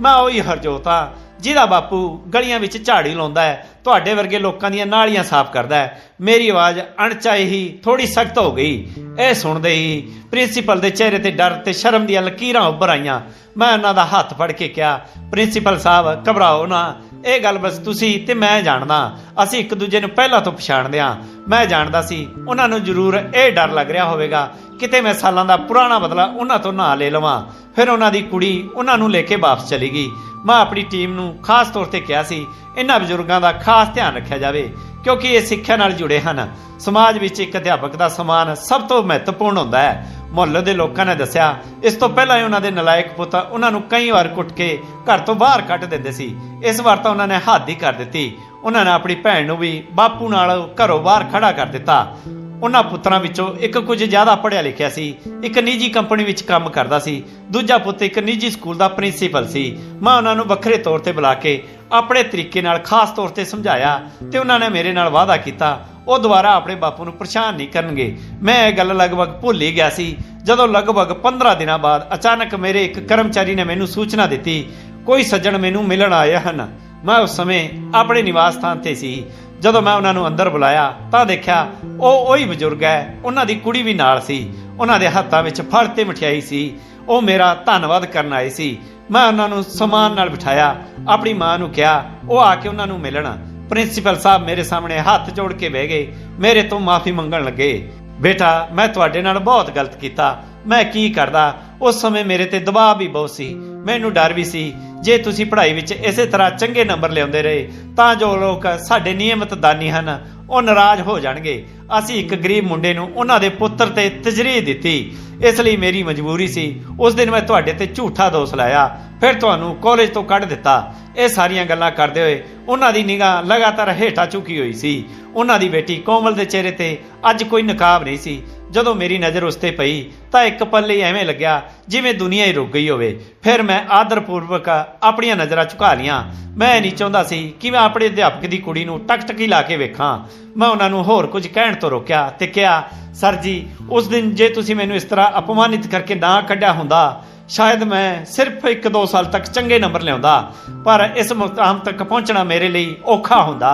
ਮੈਂ ਉਹੀ ਹਰਜੋਤ ਹਾਂ। ਜਿਹਦਾ ਬਾਪੂ ਗਲੀਆਂ ਵਿੱਚ ਝਾੜੀ ਲਾਉਂਦਾ ਹੈ, ਤੁਹਾਡੇ ਵਰਗੇ ਲੋਕਾਂ ਦੀਆਂ ਨਾਲੀਆਂ ਸਾਫ਼ ਕਰਦਾ ਹੈ। ਮੇਰੀ ਆਵਾਜ਼ ਅਣਚਾਹੀ ਹੀ ਥੋੜੀ ਸਖਤ ਹੋ ਗਈ। ਇਹ ਸੁਣਦੇ ਹੀ ਪ੍ਰਿੰਸੀਪਲ ਦੇ ਚਿਹਰੇ ਤੇ ਡਰ ਤੇ ਸ਼ਰਮ ਦੀਆਂ ਲਕੀਰਾਂ ਉੱਭਰ ਆਈਆਂ। ਮੈਂ ਉਹਨਾਂ ਦਾ ਹੱਥ ਫੜ ਕੇ ਕਿਹਾ, ਪ੍ਰਿੰਸੀਪਲ ਸਾਹਿਬ, ਘਬਰਾਓ ਨਾ। ਇਹ ਗੱਲ ਬਸ ਤੁਸੀਂ ਤੇ ਮੈਂ ਜਾਣਦਾ। ਅਸੀਂ ਇੱਕ ਦੂਜੇ ਨੂੰ ਪਹਿਲਾਂ ਤੋਂ ਪਛਾਣਦੇ ਹਾਂ। ਮੈਂ ਜਾਣਦਾ ਸੀ ਉਹਨਾਂ ਨੂੰ ਜ਼ਰੂਰ ਇਹ ਡਰ ਲੱਗ ਰਿਹਾ ਹੋਵੇਗਾ। ਕਿਤੇ ਮੈਂ ਸਾਲਾਂ ਦਾ ਪੁਰਾਣਾ ਬਦਲਾ ਉਹਨਾਂ ਤੋਂ ਨਾ ਲੈ ਲਵਾਂ। ਫਿਰ ਉਹਨਾਂ ਦੀ ਕੁੜੀ ਉਹਨਾਂ ਨੂੰ ਲੈ ਕੇ ਵਾਪਸ ਚਲੀ ਗਈ। ਮੈਂ ਆਪਣੀ ਟੀਮ ਨੂੰ ਖਾਸ ਤੌਰ ਤੇ ਕਿਹਾ ਸੀ, ਇਹਨਾਂ ਬਜ਼ੁਰਗਾਂ ਦਾ ਖਾਸ ਧਿਆਨ ਰੱਖਿਆ ਜਾਵੇ, ਕਿਉਂਕਿ ਇਹ ਸਿੱਖਿਆ ਨਾਲ ਜੁੜੇ ਹਨ। ਸਮਾਜ ਵਿੱਚ ਇੱਕ ਅਧਿਆਪਕ ਦਾ ਸਮਾਨ ਸਭ ਤੋਂ ਮਹੱਤਵਪੂਰਨ ਹੁੰਦਾ ਹੈ। ਮੁਹੱਲੇ ਦੇ ਲੋਕਾਂ ਨੇ ਦੱਸਿਆ, ਇਸ ਤੋਂ ਪਹਿਲਾਂ ਹੀ ਉਹਨਾਂ ਦੇ ਨਲਾਇਕ ਪੁੱਤ ਉਹਨਾਂ ਨੂੰ ਕਈ ਵਾਰ ਕੁੱਟ ਕੇ ਘਰ ਤੋਂ ਬਾਹਰ ਕੱਢ ਦਿੰਦੇ ਸੀ। ਇਸ ਵਾਰ ਤਾਂ ਉਹਨਾਂ ਨੇ ਹੱਦ ਹੀ ਕਰ ਦਿੱਤੀ। ਉਹਨਾਂ ਨੇ ਆਪਣੀ ਭੈਣ ਨੂੰ ਵੀ ਬਾਪੂ ਨਾਲ ਘਰੋਂ ਬਾਹਰ ਖੜਾ ਕਰ ਦਿੱਤਾ। ਉਹਨਾਂ ਪੁੱਤਰਾਂ ਵਿੱਚੋਂ ਇੱਕ ਕੁਝ ਜ਼ਿਆਦਾ ਪੜ੍ਹਿਆ ਲਿਖਿਆ ਸੀ, ਇੱਕ ਨਿੱਜੀ ਕੰਪਨੀ ਵਿੱਚ ਕੰਮ ਕਰਦਾ ਸੀ, ਦੂਜਾ ਪੁੱਤ ਇੱਕ ਨਿੱਜੀ ਸਕੂਲ ਦਾ ਪ੍ਰਿੰਸੀਪਲ ਸੀ। ਮੈਂ ਉਹਨਾਂ ਨੂੰ ਵੱਖਰੇ ਤੌਰ ਤੇ ਬੁਲਾ ਕੇ ਆਪਣੇ ਤਰੀਕੇ ਨਾਲ ਖਾਸ ਤੌਰ ਤੇ ਸਮਝਾਇਆ ਤੇ ਉਹਨਾਂ ਨੇ ਮੇਰੇ ਨਾਲ ਵਾਅਦਾ ਕੀਤਾ। ਉਹ ਦੁਬਾਰਾ ਆਪਣੇ ਬਾਪੂ ਨੂੰ ਪਰੇਸ਼ਾਨ ਨਹੀਂ ਕਰਨਗੇ। ਮੈਂ ਇਹ ਗੱਲ ਲਗਭਗ ਭੁੱਲ ਹੀ ਗਿਆ ਸੀ। ਜਦੋਂ ਲਗਭਗ 15 ਦਿਨਾਂ ਬਾਅਦ ਅਚਾਨਕ ਮੇਰੇ ਇੱਕ ਕਰਮਚਾਰੀ ਨੇ ਮੈਨੂੰ ਸੂਚਨਾ ਦਿੱਤੀ, ਕੋਈ ਸੱਜਣ ਮੈਨੂੰ ਮਿਲਣ ਆਏ ਹਨ। ਮੈਂ ਉਸ ਸਮੇਂ ਆਪਣੇ ਨਿਵਾਸ ਸਥਾਨ ਤੇ ਸੀ। ਜਦੋਂ ਮੈਂ ਉਹਨਾਂ ਨੂੰ ਅੰਦਰ ਬੁਲਾਇਆ ਤਾਂ ਦੇਖਿਆ ਉਹ ਉਹੀ ਬਜ਼ੁਰਗ ਹੈ, ਉਹਨਾਂ ਦੀ ਕੁੜੀ ਵੀ ਨਾਲ ਸੀ। ਉਹਨਾਂ ਦੇ ਹੱਥਾਂ ਵਿੱਚ ਫਲ ਤੇ ਮਠਿਆਈ ਸੀ। ਉਹ ਮੇਰਾ ਧੰਨਵਾਦ ਕਰਨ ਆਏ ਸੀ। ਮੈਂ ਉਹਨਾਂ ਨੂੰ ਸਮਾਨ ਨਾਲ ਬਿਠਾਇਆ। ਆਪਣੀ ਮਾਂ ਨੂੰ ਕਿਹਾ, ਉਹ ਆ ਕੇ ਉਹਨਾਂ ਨੂੰ ਮਿਲਣ। ਪ੍ਰਿੰਸੀਪਲ ਸਾਹਿਬ ਮੇਰੇ ਸਾਹਮਣੇ ਹੱਥ ਜੋੜ ਕੇ ਬਹਿ ਗਏ। ਮੇਰੇ ਤੋਂ ਮਾਫੀ ਮੰਗਣ ਲੱਗੇ। ਬੇਟਾ, ਮੈਂ ਤੁਹਾਡੇ ਨਾਲ ਬਹੁਤ ਗਲਤ ਕੀਤਾ। ਮੈਂ ਕੀ ਕਰਦਾ? ਉਸ ਸਮੇਂ ਮੇਰੇ ਤੇ ਦਬਾਅ ਵੀ ਬਹੁਤ ਸੀ। ਮੈਨੂੰ ਡਰ ਵੀ ਸੀ। ਜੇ ਤੁਸੀਂ ਪੜ੍ਹਾਈ ਵਿੱਚ ਇਸੇ ਤਰ੍ਹਾਂ ਚੰਗੇ ਨੰਬਰ ਲਿਆਉਂਦੇ ਰਹੇ, ਤਾਂ ਜੋ ਲੋਕ ਸਾਡੇ ਨਿਯਮਤ ਦਾਨੀ ਹਨ, ਉਹ ਨਾਰਾਜ਼ ਹੋ ਜਾਣਗੇ। ਅਸੀਂ ਇੱਕ ਗਰੀਬ ਮੁੰਡੇ ਨੂੰ ਉਹਨਾਂ ਦੇ ਪੁੱਤਰ ਤੇ ਤਜਰੀਹ ਦਿੱਤੀ। ਇਸ ਲਈ ਮੇਰੀ ਮਜਬੂਰੀ ਸੀ। ਉਸ ਦਿਨ ਮੈਂ ਤੁਹਾਡੇ ਤੇ ਝੂਠਾ ਦੋਸ਼ ਲਾਇਆ। ਫਿਰ ਤੁਹਾਨੂੰ ਕਾਲਜ ਤੋਂ ਕੱਢ ਦਿੱਤਾ। ਇਹ ਸਾਰੀਆਂ ਗੱਲਾਂ ਕਰਦੇ ਹੋਏ ਉਹਨਾਂ ਦੀ ਨਿਗਾਹ ਲਗਾਤਾਰ ਹੇਠਾਂ ਝੁਕੀ ਹੋਈ ਸੀ। ਉਹਨਾਂ ਦੀ ਬੇਟੀ ਕੋਮਲ ਦੇ ਚਿਹਰੇ ਤੇ ਅੱਜ ਕੋਈ ਨਕਾਬ ਨਹੀਂ ਸੀ। ਜਦੋਂ ਮੇਰੀ ਨਜ਼ਰ ਉਸ ਤੇ ਪਈ ਤਾਂ ਇੱਕ ਪਲ ਲਈ ਐਵੇਂ ਲੱਗਿਆ ਜਿਵੇਂ ਦੁਨੀਆ ਹੀ ਰੁਕ ਗਈ ਹੋਵੇ। ਫਿਰ ਮੈਂ ਆਦਰਪੂਰਵਕ ਆਪਣੀਆਂ ਨਜ਼ਰਾਂ ਝੁਕਾ ਲੀਆਂ। ਮੈਂ ਨਹੀਂ ਚਾਹੁੰਦਾ ਸੀ ਕਿ ਮੈਂ ਆਪਣੇ ਅਧਿਆਪਕ ਦੀ ਕੁੜੀ ਨੂੰ ਟਕਟਕੀ ਲਾ ਕੇ ਵੇਖਾਂ। ਮੈਂ ਉਹਨਾਂ ਨੂੰ ਹੋਰ ਕੁਝ ਕਹਿਣ ਤੋਂ ਰੋਕਿਆ ਤੇ ਕਿਹਾ, ਸਰ ਜੀ, ਉਸ ਦਿਨ ਜੇ ਤੁਸੀਂ ਮੈਨੂੰ ਇਸ ਤਰ੍ਹਾਂ ਅਪਮਾਨਿਤ ਕਰਕੇ ਨਾ ਕੱਢਿਆ ਹੁੰਦਾ ਸ਼ਾਇਦ ਮੈਂ ਸਿਰਫ 1-2 ਸਾਲ ਤੱਕ ਚੰਗੇ ਨੰਬਰ ਲਿਆਉਂਦਾ, ਪਰ ਇਸ ਮੁਕਾਮ ਤੱਕ ਪਹੁੰਚਣਾ ਮੇਰੇ ਲਈ ਔਖਾ ਹੁੰਦਾ।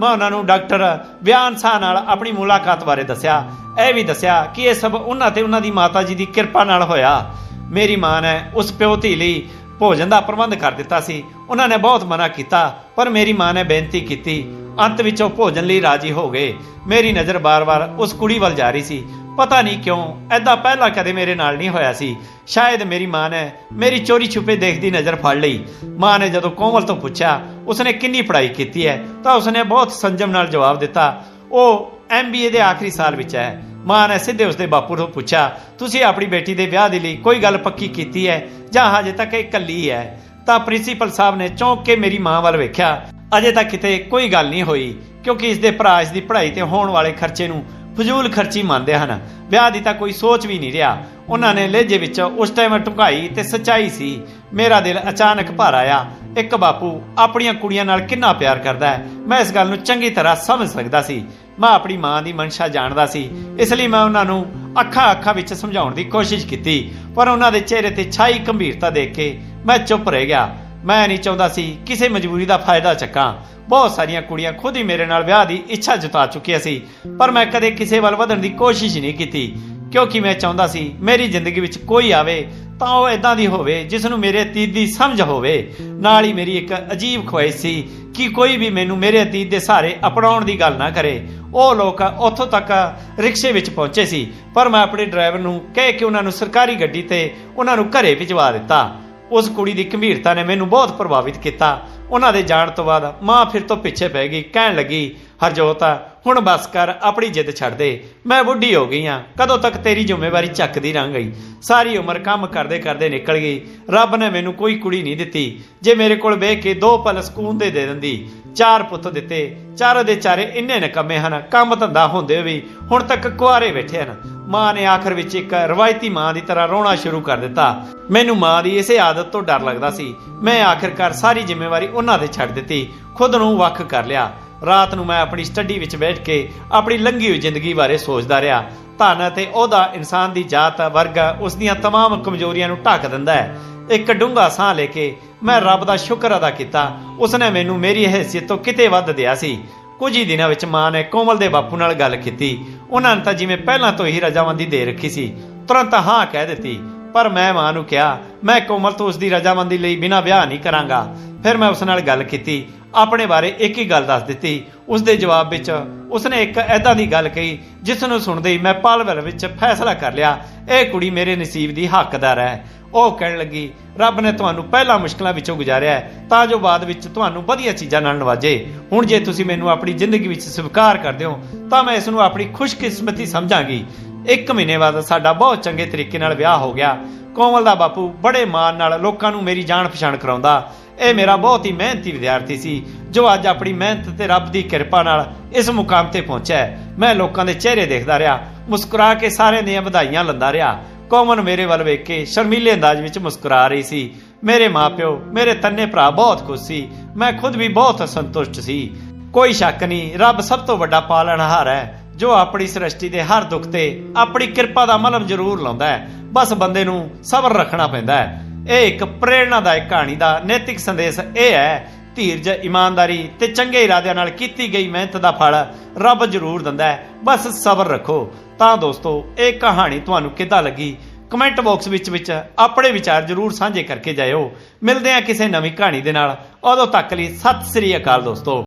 ਮੈਂ ਉਹਨਾਂ ਨੂੰ ਡਾਕਟਰ ਬਿਆਨ ਸਾਹ ਨਾਲ ਆਪਣੀ ਮੁਲਾਕਾਤ ਬਾਰੇ ਦੱਸਿਆ। ਇਹ ਵੀ ਦੱਸਿਆ ਕਿ ਇਹ ਸਭ ਉਹਨਾਂ ਤੇ ਉਹਨਾਂ ਦੀ ਮਾਤਾ ਜੀ ਦੀ ਕਿਰਪਾ ਨਾਲ ਹੋਇਆ। ਮੇਰੀ ਮਾਂ ਨੇ ਉਸ ਪਿਓ ਧੀ ਲਈ ਭੋਜਨ ਦਾ ਪ੍ਰਬੰਧ ਕਰ ਦਿੱਤਾ ਸੀ। ਉਹਨਾਂ ਨੇ ਬਹੁਤ ਮਨਾ ਕੀਤਾ, ਪਰ ਮੇਰੀ ਮਾਂ ਨੇ ਬੇਨਤੀ ਕੀਤੀ। ਅੰਤ ਵਿੱਚ ਉਹ ਭੋਜਨ ਲਈ ਰਾਜੀ ਹੋ ਗਏ। ਮੇਰੀ ਨਜ਼ਰ ਬਾਰ-ਬਾਰ ਉਸ ਕੁੜੀ ਵੱਲ ਜਾ ਰਹੀ ਸੀ। ਪਤਾ ਨਹੀਂ ਕਿਉਂ ਐਦਾਂ ਪਹਿਲਾਂ ਕਦੇ ਮੇਰੇ ਨਾਲ ਨਹੀਂ ਹੋਇਆ ਸੀ। ਸ਼ਾਇਦ ਮੇਰੀ ਮਾਂ ਨੇ ਮੇਰੀ ਚੋਰੀ ਛੁਪੇ ਦੇਖਦੀ ਨਜ਼ਰ ਫੜ ਲਈ। ਮਾਂ ਨੇ ਜਦੋਂ ਕੋਮਲ ਤੋਂ ਪੁੱਛਿਆ, ਉਸਨੇ ਕਿੰਨੀ ਪੜ੍ਹਾਈ ਕੀਤੀ ਹੈ, ਤਾਂ ਉਸਨੇ ਬਹੁਤ ਸੰਜਮ ਨਾਲ ਜਵਾਬ ਦਿੱਤਾ, ਉਹ ਐਮਬੀਏ ਦੇ ਆਖਰੀ ਸਾਲ ਵਿੱਚ ਹੈ। ਮਾਂ ਨੇ ਸਿੱਧੇ ਉਸਦੇ ਬਾਪੂ ਤੋਂ ਪੁੱਛਿਆ, ਤੁਸੀਂ ਆਪਣੀ ਬੇਟੀ ਦੇ ਵਿਆਹ ਦੇ ਲਈ ਕੋਈ ਗੱਲ ਪੱਕੀ ਕੀਤੀ ਹੈ, ਜਾਂ ਹਜੇ ਤੱਕ ਇਹ ਇਕੱਲੀ ਹੈ ਤਾਂ ਪ੍ਰਿੰਸੀਪਲ ਸਾਹਿਬ ਨੇ ਚੌਂਕ ਕੇ ਮੇਰੀ ਮਾਂ ਵੱਲ ਵੇਖਿਆ। ਅਜੇ ਤੱਕ ਕਿਤੇ ਕੋਈ ਗੱਲ ਨਹੀਂ ਹੋਈ, ਕਿਉਂਕਿ ਇਸ ਦੇ ਭਰਾ ਇਸ ਦੀ ਪੜ੍ਹਾਈ ਤੇ ਹੋਣ ਵਾਲੇ ਖਰਚੇ ਨੂੰ ਫਜ਼ੂਲ ਖਰਚੀ ਮੰਨਦੇ ਹਨ। ਵਿਆਹ ਦੀ ਤਾਂ ਕੋਈ ਸੋਚ ਵੀ ਨਹੀਂ ਰਿਹਾ। ਉਹਨਾਂ ਨੇ ਲਹਿਜੇ ਵਿੱਚ ਉਸ ਟਾਈਮ ਢੁਕਾਈ ਤੇ ਸੱਚਾਈ ਸੀ, ਮੇਰਾ ਦਿਲ ਅਚਾਨਕ ਭਰ ਆਇਆ। ਇੱਕ ਬਾਪੂ ਆਪਣੀਆਂ ਕੁੜੀਆਂ ਨਾਲ ਕਿੰਨਾ ਪਿਆਰ ਕਰਦਾ ਹੈ। ਮੈਂ ਇਸ ਗੱਲ ਨੂੰ ਚੰਗੀ ਤਰ੍ਹਾਂ ਸਮਝ ਸਕਦਾ ਸੀ। ਮੈਂ ਆਪਣੀ ਮਾਂ ਦੀ ਮਨਸ਼ਾ ਜਾਣਦਾ ਸੀ। ਇਸ ਲਈ ਮੈਂ ਉਹਨਾਂ ਨੂੰ ਅੱਖਾਂ ਅੱਖਾਂ ਵਿੱਚ ਸਮਝਾਉਣ ਦੀ ਕੋਸ਼ਿਸ਼ ਕੀਤੀ। ਪਰ ਉਹਨਾਂ ਦੇ ਚਿਹਰੇ ਤੇ ਛਾਈ ਗੰਭੀਰਤਾ ਦੇਖ ਕੇ ਮੈਂ ਚੁੱਪ ਰਹਿ ਗਿਆ। ਮੈਂ ਨਹੀਂ ਚਾਹੁੰਦਾ ਸੀ ਕਿਸੇ ਮਜਬੂਰੀ ਦਾ ਫਾਇਦਾ ਚੱਕਾਂ। ਬਹੁਤ ਸਾਰੀਆਂ ਕੁੜੀਆਂ ਖੁਦ ਹੀ ਮੇਰੇ ਨਾਲ ਵਿਆਹ ਦੀ ਇੱਛਾ ਜਤਾ ਚੁੱਕੀਆਂ ਸੀ, ਪਰ ਮੈਂ ਕਦੇ ਕਿਸੇ ਵੱਲ ਵਧਣ ਦੀ ਕੋਸ਼ਿਸ਼ ਨਹੀਂ ਕੀਤੀ। ਕਿਉਂਕਿ ਮੈਂ ਚਾਹੁੰਦਾ ਸੀ, ਮੇਰੀ ਜ਼ਿੰਦਗੀ ਵਿੱਚ ਕੋਈ ਆਵੇ, ਤਾਂ ਉਹ ਇਦਾਂ ਦੀ ਹੋਵੇ ਜਿਸ ਨੂੰ ਮੇਰੇ ਅਤੀਤ ਦੀ ਸਮਝ ਹੋਵੇ। ਨਾਲ ਹੀ ਮੇਰੀ ਇੱਕ ਅਜੀਬ ਖੁਆਇਸ਼ ਸੀ ਕਿ ਕੋਈ ਵੀ ਮੈਨੂੰ ਮੇਰੇ ਅਤੀਤ ਦੇ ਸਹਾਰੇ ਅਪਣਾਉਣ ਦੀ ਗੱਲ ਨਾ ਕਰੇ। ਉਹ ਲੋਕ ਉੱਥੋਂ ਤੱਕ ਰਿਕਸ਼ੇ ਵਿੱਚ ਪਹੁੰਚੇ ਸੀ, ਪਰ ਮੈਂ ਆਪਣੇ ਡਰਾਈਵਰ ਨੂੰ ਕਹਿ ਕੇ ਉਹਨਾਂ ਨੂੰ ਸਰਕਾਰੀ ਗੱਡੀ ਤੇ ਉਹਨਾਂ ਨੂੰ ਘਰੇ ਭਿਜਵਾ ਦਿੱਤਾ। ਉਸ ਕੁੜੀ ਦੀ ਗੰਭੀਰਤਾ ਨੇ ਮੈਨੂੰ ਬਹੁਤ ਪ੍ਰਭਾਵਿਤ ਕੀਤਾ। ਉਹਨਾਂ ਦੇ ਜਾਣ ਤੋਂ ਬਾਅਦ ਮਾਂ ਫਿਰ ਤੋਂ ਪਿੱਛੇ ਪੈ ਗਈ ਕਹਿਣ ਲੱਗੀ ਹਰਜੋਤ ਹੁਣ ਬਸ ਕਰ, ਆਪਣੀ ਜਿੱਦ ਛੱਡ ਦੇ। ਮੈਂ ਬੁੱਢੀ ਹੋ ਗਈ ਆ, ਕਦੋਂ ਤੱਕ ਤੇਰੀ ਜ਼ਿੰਮੇਵਾਰੀ ਚੱਕਦੀ ਰਹਿ ਗਈ? ਸਾਰੀ ਉਮਰ ਕੰਮ ਕਰਦੇ ਕਰਦੇ ਨਿਕਲ ਗਈ। ਰੱਬ ਨੇ ਮੈਨੂੰ ਕੋਈ ਕੁੜੀ ਨਹੀਂ ਦਿੱਤੀ। ਜੇ ਮੇਰੇ ਕੋਲ ਵੇਖ ਕੇ ਦੋ ਪਲ ਸਕੂਨ ਦੇ ਦੇ ਦਿੰਦੀ, ਚਾਰ ਪੁੱਤ ਦਿੱਤੇ, ਚਾਰੋਂ ਦੇ ਚਾਰੇ ਇੰਨੇ ਨਕਮੇ ਹਨ, ਕੰਮ ਧੰਦਾ ਹੁੰਦੇ ਵੀ, ਹੁਣ ਤੱਕ ਕੁਆਰੇ ਬੈਠੇ ਹਨ। ਮਾਂ ਨੇ ਆਖਰ ਵਿੱਚ ਇੱਕ ਰਵਾਇਤੀ ਮਾਂ ਦੀ ਤਰ੍ਹਾਂ ਰੋਣਾ ਸ਼ੁਰੂ ਕਰ ਦਿੱਤਾ। ਮੈਨੂੰ ਮਾਂ ਦੀ ਇਸੇ ਆਦਤ ਤੋਂ ਡਰ ਲੱਗਦਾ ਸੀ। ਮੈਂ ਆਖਿਰਕਾਰ ਸਾਰੀ ਜ਼ਿੰਮੇਵਾਰੀ ਉਹਨਾਂ ਤੇ ਛੱਡ ਦਿੱਤੀ, ਖੁਦ ਨੂੰ ਵੱਖ ਕਰ ਲਿਆ। ਰਾਤ ਨੂੰ ਮੈਂ ਆਪਣੀ ਸਟੱਡੀ ਵਿੱਚ ਬੈਠ ਕੇ ਆਪਣੀ ਲੰਘੀ ਹੋਈ ਜ਼ਿੰਦਗੀ ਬਾਰੇ ਸੋਚਦਾ ਰਿਹਾ ਧਨ ਤੇ ਉਹਦਾ ਇਨਸਾਨ ਦੀ ਜਾਤ ਵਰਗ ਉਸ ਦੀਆਂ तमाम ਕਮਜ਼ੋਰੀਆਂ ਨੂੰ ਢੱਕ ਦਿੰਦਾ ਹੈ ਇੱਕ ਡੂੰਘਾ ਸਾਹ ਲੈ ਕੇ ਮੈਂ ਰੱਬ ਦਾ ਸ਼ੁਕਰ ਅਦਾ ਕੀਤਾ ਉਸਨੇ ਮੈਨੂੰ ਮੇਰੀ ਹੈਸੀਅਤ ਤੋਂ ਕਿਤੇ ਵੱਧ ਦਿਆ ਸੀ ਕੁਝ ਹੀ ਦਿਨਾਂ ਵਿੱਚ ਮਾਂ ਨੇ ਕੋਮਲ ਦੇ ਬਾਪੂ ਨਾਲ ਗੱਲ ਕੀਤੀ ਉਹਨਾਂ ਨੇ ਤਾਂ ਜਿਵੇਂ ਪਹਿਲਾਂ ਤੋਂ ਹੀ ਰਜਾਮੰਦੀ ਦੇ ਰੱਖੀ ਸੀ ਤੁਰੰਤ ਹਾਂ ਕਹਿ ਦਿੱਤੀ ਪਰ ਮੈਂ ਮਾਂ ਨੂੰ ਕਿਹਾ ਮੈਂ ਕੋਮਲ ਤੋਂ ਉਸ ਦੀ ਰਜਾਮੰਦੀ ਲਈ ਬਿਨਾਂ ਵਿਆਹ ਨਹੀਂ ਕਰਾਂਗਾ ਫਿਰ ਮੈਂ ਉਸ ਨਾਲ ਗੱਲ ਕੀਤੀ ਆਪਣੇ ਬਾਰੇ ਇੱਕ ਹੀ ਗੱਲ ਦੱਸ ਦਿੱਤੀ। ਉਸ ਦੇ ਜਵਾਬ ਵਿੱਚ ਉਸਨੇ ਇੱਕ ਐਦਾਂ ਦੀ ਗੱਲ ਕਹੀ ਜਿਸ ਨੂੰ ਸੁਣਦੇ ਹੀ ਮੈਂ ਪਲ ਵਿੱਚ ਫੈਸਲਾ ਕਰ ਲਿਆ, ਇਹ ਕੁੜੀ ਮੇਰੇ ਨਸੀਬ ਦੀ ਹੱਕਦਾਰ ਹੈ। ਉਹ ਕਹਿਣ ਲੱਗੀ, ਰੱਬ ਨੇ ਤੁਹਾਨੂੰ ਪਹਿਲਾਂ ਮੁਸ਼ਕਲਾਂ ਵਿੱਚੋਂ ਗੁਜ਼ਾਰਿਆ ਤਾਂ ਜੋ ਬਾਅਦ ਵਿੱਚ ਤੁਹਾਨੂੰ ਵਧੀਆ ਚੀਜ਼ਾਂ ਨਾਲ ਨਵਾਜੇ। ਹੁਣ ਜੇ ਤੁਸੀਂ ਮੈਨੂੰ ਆਪਣੀ ਜ਼ਿੰਦਗੀ ਵਿੱਚ ਸਵੀਕਾਰ ਕਰਦੇ ਹੋ, ਤਾਂ ਮੈਂ ਇਸ ਨੂੰ ਆਪਣੀ ਖੁਸ਼ਕਿਸਮਤੀ ਸਮਝਾਂਗੀ। ਇੱਕ ਮਹੀਨੇ ਬਾਅਦ ਸਾਡਾ ਬਹੁਤ ਚੰਗੇ ਤਰੀਕੇ ਨਾਲ ਵਿਆਹ ਹੋ ਗਿਆ। ਕੋਮਲ ਦਾ ਬਾਪੂ ਬੜੇ ਮਾਣ ਨਾਲ ਲੋਕਾਂ ਨੂੰ ਮੇਰੀ ਜਾਣ ਪਛਾਣ ਕਰਾਉਂਦਾ। ਇਹ ਮੇਰਾ ਬਹੁਤ ਹੀ ਮਿਹਨਤੀ ਵਿਦਿਆਰਥੀ ਸੀ, ਜੋ ਅੱਜ ਆਪਣੀ ਮਿਹਨਤ ਤੇ ਰੱਬ ਦੀ ਕਿਰਪਾ ਨਾਲ ਇਸ ਮੁਕਾਮ ਤੇ ਪਹੁੰਚਿਆ ਹੈ। ਮੈਂ ਲੋਕਾਂ ਦੇ ਚਿਹਰੇ ਦੇਖਦਾ ਰਿਹਾ, ਮੁਸਕਰਾ ਕੇ ਸਾਰਿਆਂ ਦੀਆਂ ਵਧਾਈਆਂ ਲੰਦਾ ਰਿਹਾ। ਕੋਮਨ ਮੇਰੇ ਵੱਲ ਵੇਖ ਕੇ ਸ਼ਰਮੀਲੇ ਅੰਦਾਜ਼ ਵਿੱਚ ਮੁਸਕਰਾ ਰਹੀ ਸੀ। ਮੇਰੇ ਮਾਪਿਓ, ਮੇਰੇ ਤੰਨੇ ਭਰਾ ਬਹੁਤ ਖੁਸ਼ ਸੀ। ਮੈਂ ਖੁਦ ਵੀ ਬਹੁਤ ਸੰਤੁਸ਼ਟ ਸੀ। ਕੋਈ ਸ਼ੱਕ ਨਹੀਂ, ਰੱਬ ਸਭ ਤੋਂ ਵੱਡਾ ਪਾਲਣਹਾਰ ਹੈ, ਜੋ ਆਪਣੀ ਸ੍ਰਿਸ਼ਟੀ ਦੇ ਹਰ ਦੁੱਖ ਤੇ ਆਪਣੀ ਕਿਰਪਾ ਦਾ ਮਲਮ ਜ਼ਰੂਰ ਲਾਉਂਦਾ ਹੈ। ਬਸ ਬੰਦੇ ਨੂੰ ਸਬਰ ਰੱਖਣਾ ਪੈਂਦਾ ਹੈ। ਇਹ ਇੱਕ ਪ੍ਰੇਰਣਾਦਾਇਕ ਕਹਾਣੀ ਦਾ ਨੈਤਿਕ ਸੰਦੇਸ਼ ਇਹ ਹੈ, ਧੀਰਜ, ਇਮਾਨਦਾਰੀ ਤੇ ਚੰਗੇ ਇਰਾਦਿਆਂ ਨਾਲ ਕੀਤੀ ਗਈ ਮਿਹਨਤ ਦਾ ਫਲ ਰੱਬ ਜ਼ਰੂਰ ਦਿੰਦਾ ਹੈ। ਬਸ ਸਬਰ ਰੱਖੋ। ਤਾਂ ਦੋਸਤੋ, ਇਹ ਕਹਾਣੀ ਤੁਹਾਨੂੰ ਕਿੱਦਾਂ ਲੱਗੀ? ਕਮੈਂਟ ਬਾਕਸ ਵਿੱਚ ਵਿੱਚ ਆਪਣੇ ਵਿਚਾਰ ਜ਼ਰੂਰ ਸਾਂਝੇ ਕਰਕੇ ਜਾਇਓ। ਮਿਲਦੇ ਹਾਂ ਕਿਸੇ ਨਵੀਂ ਕਹਾਣੀ ਦੇ ਨਾਲ। ਉਦੋਂ ਤੱਕ ਲਈ ਸਤਿ ਸ੍ਰੀ ਅਕਾਲ ਦੋਸਤੋ।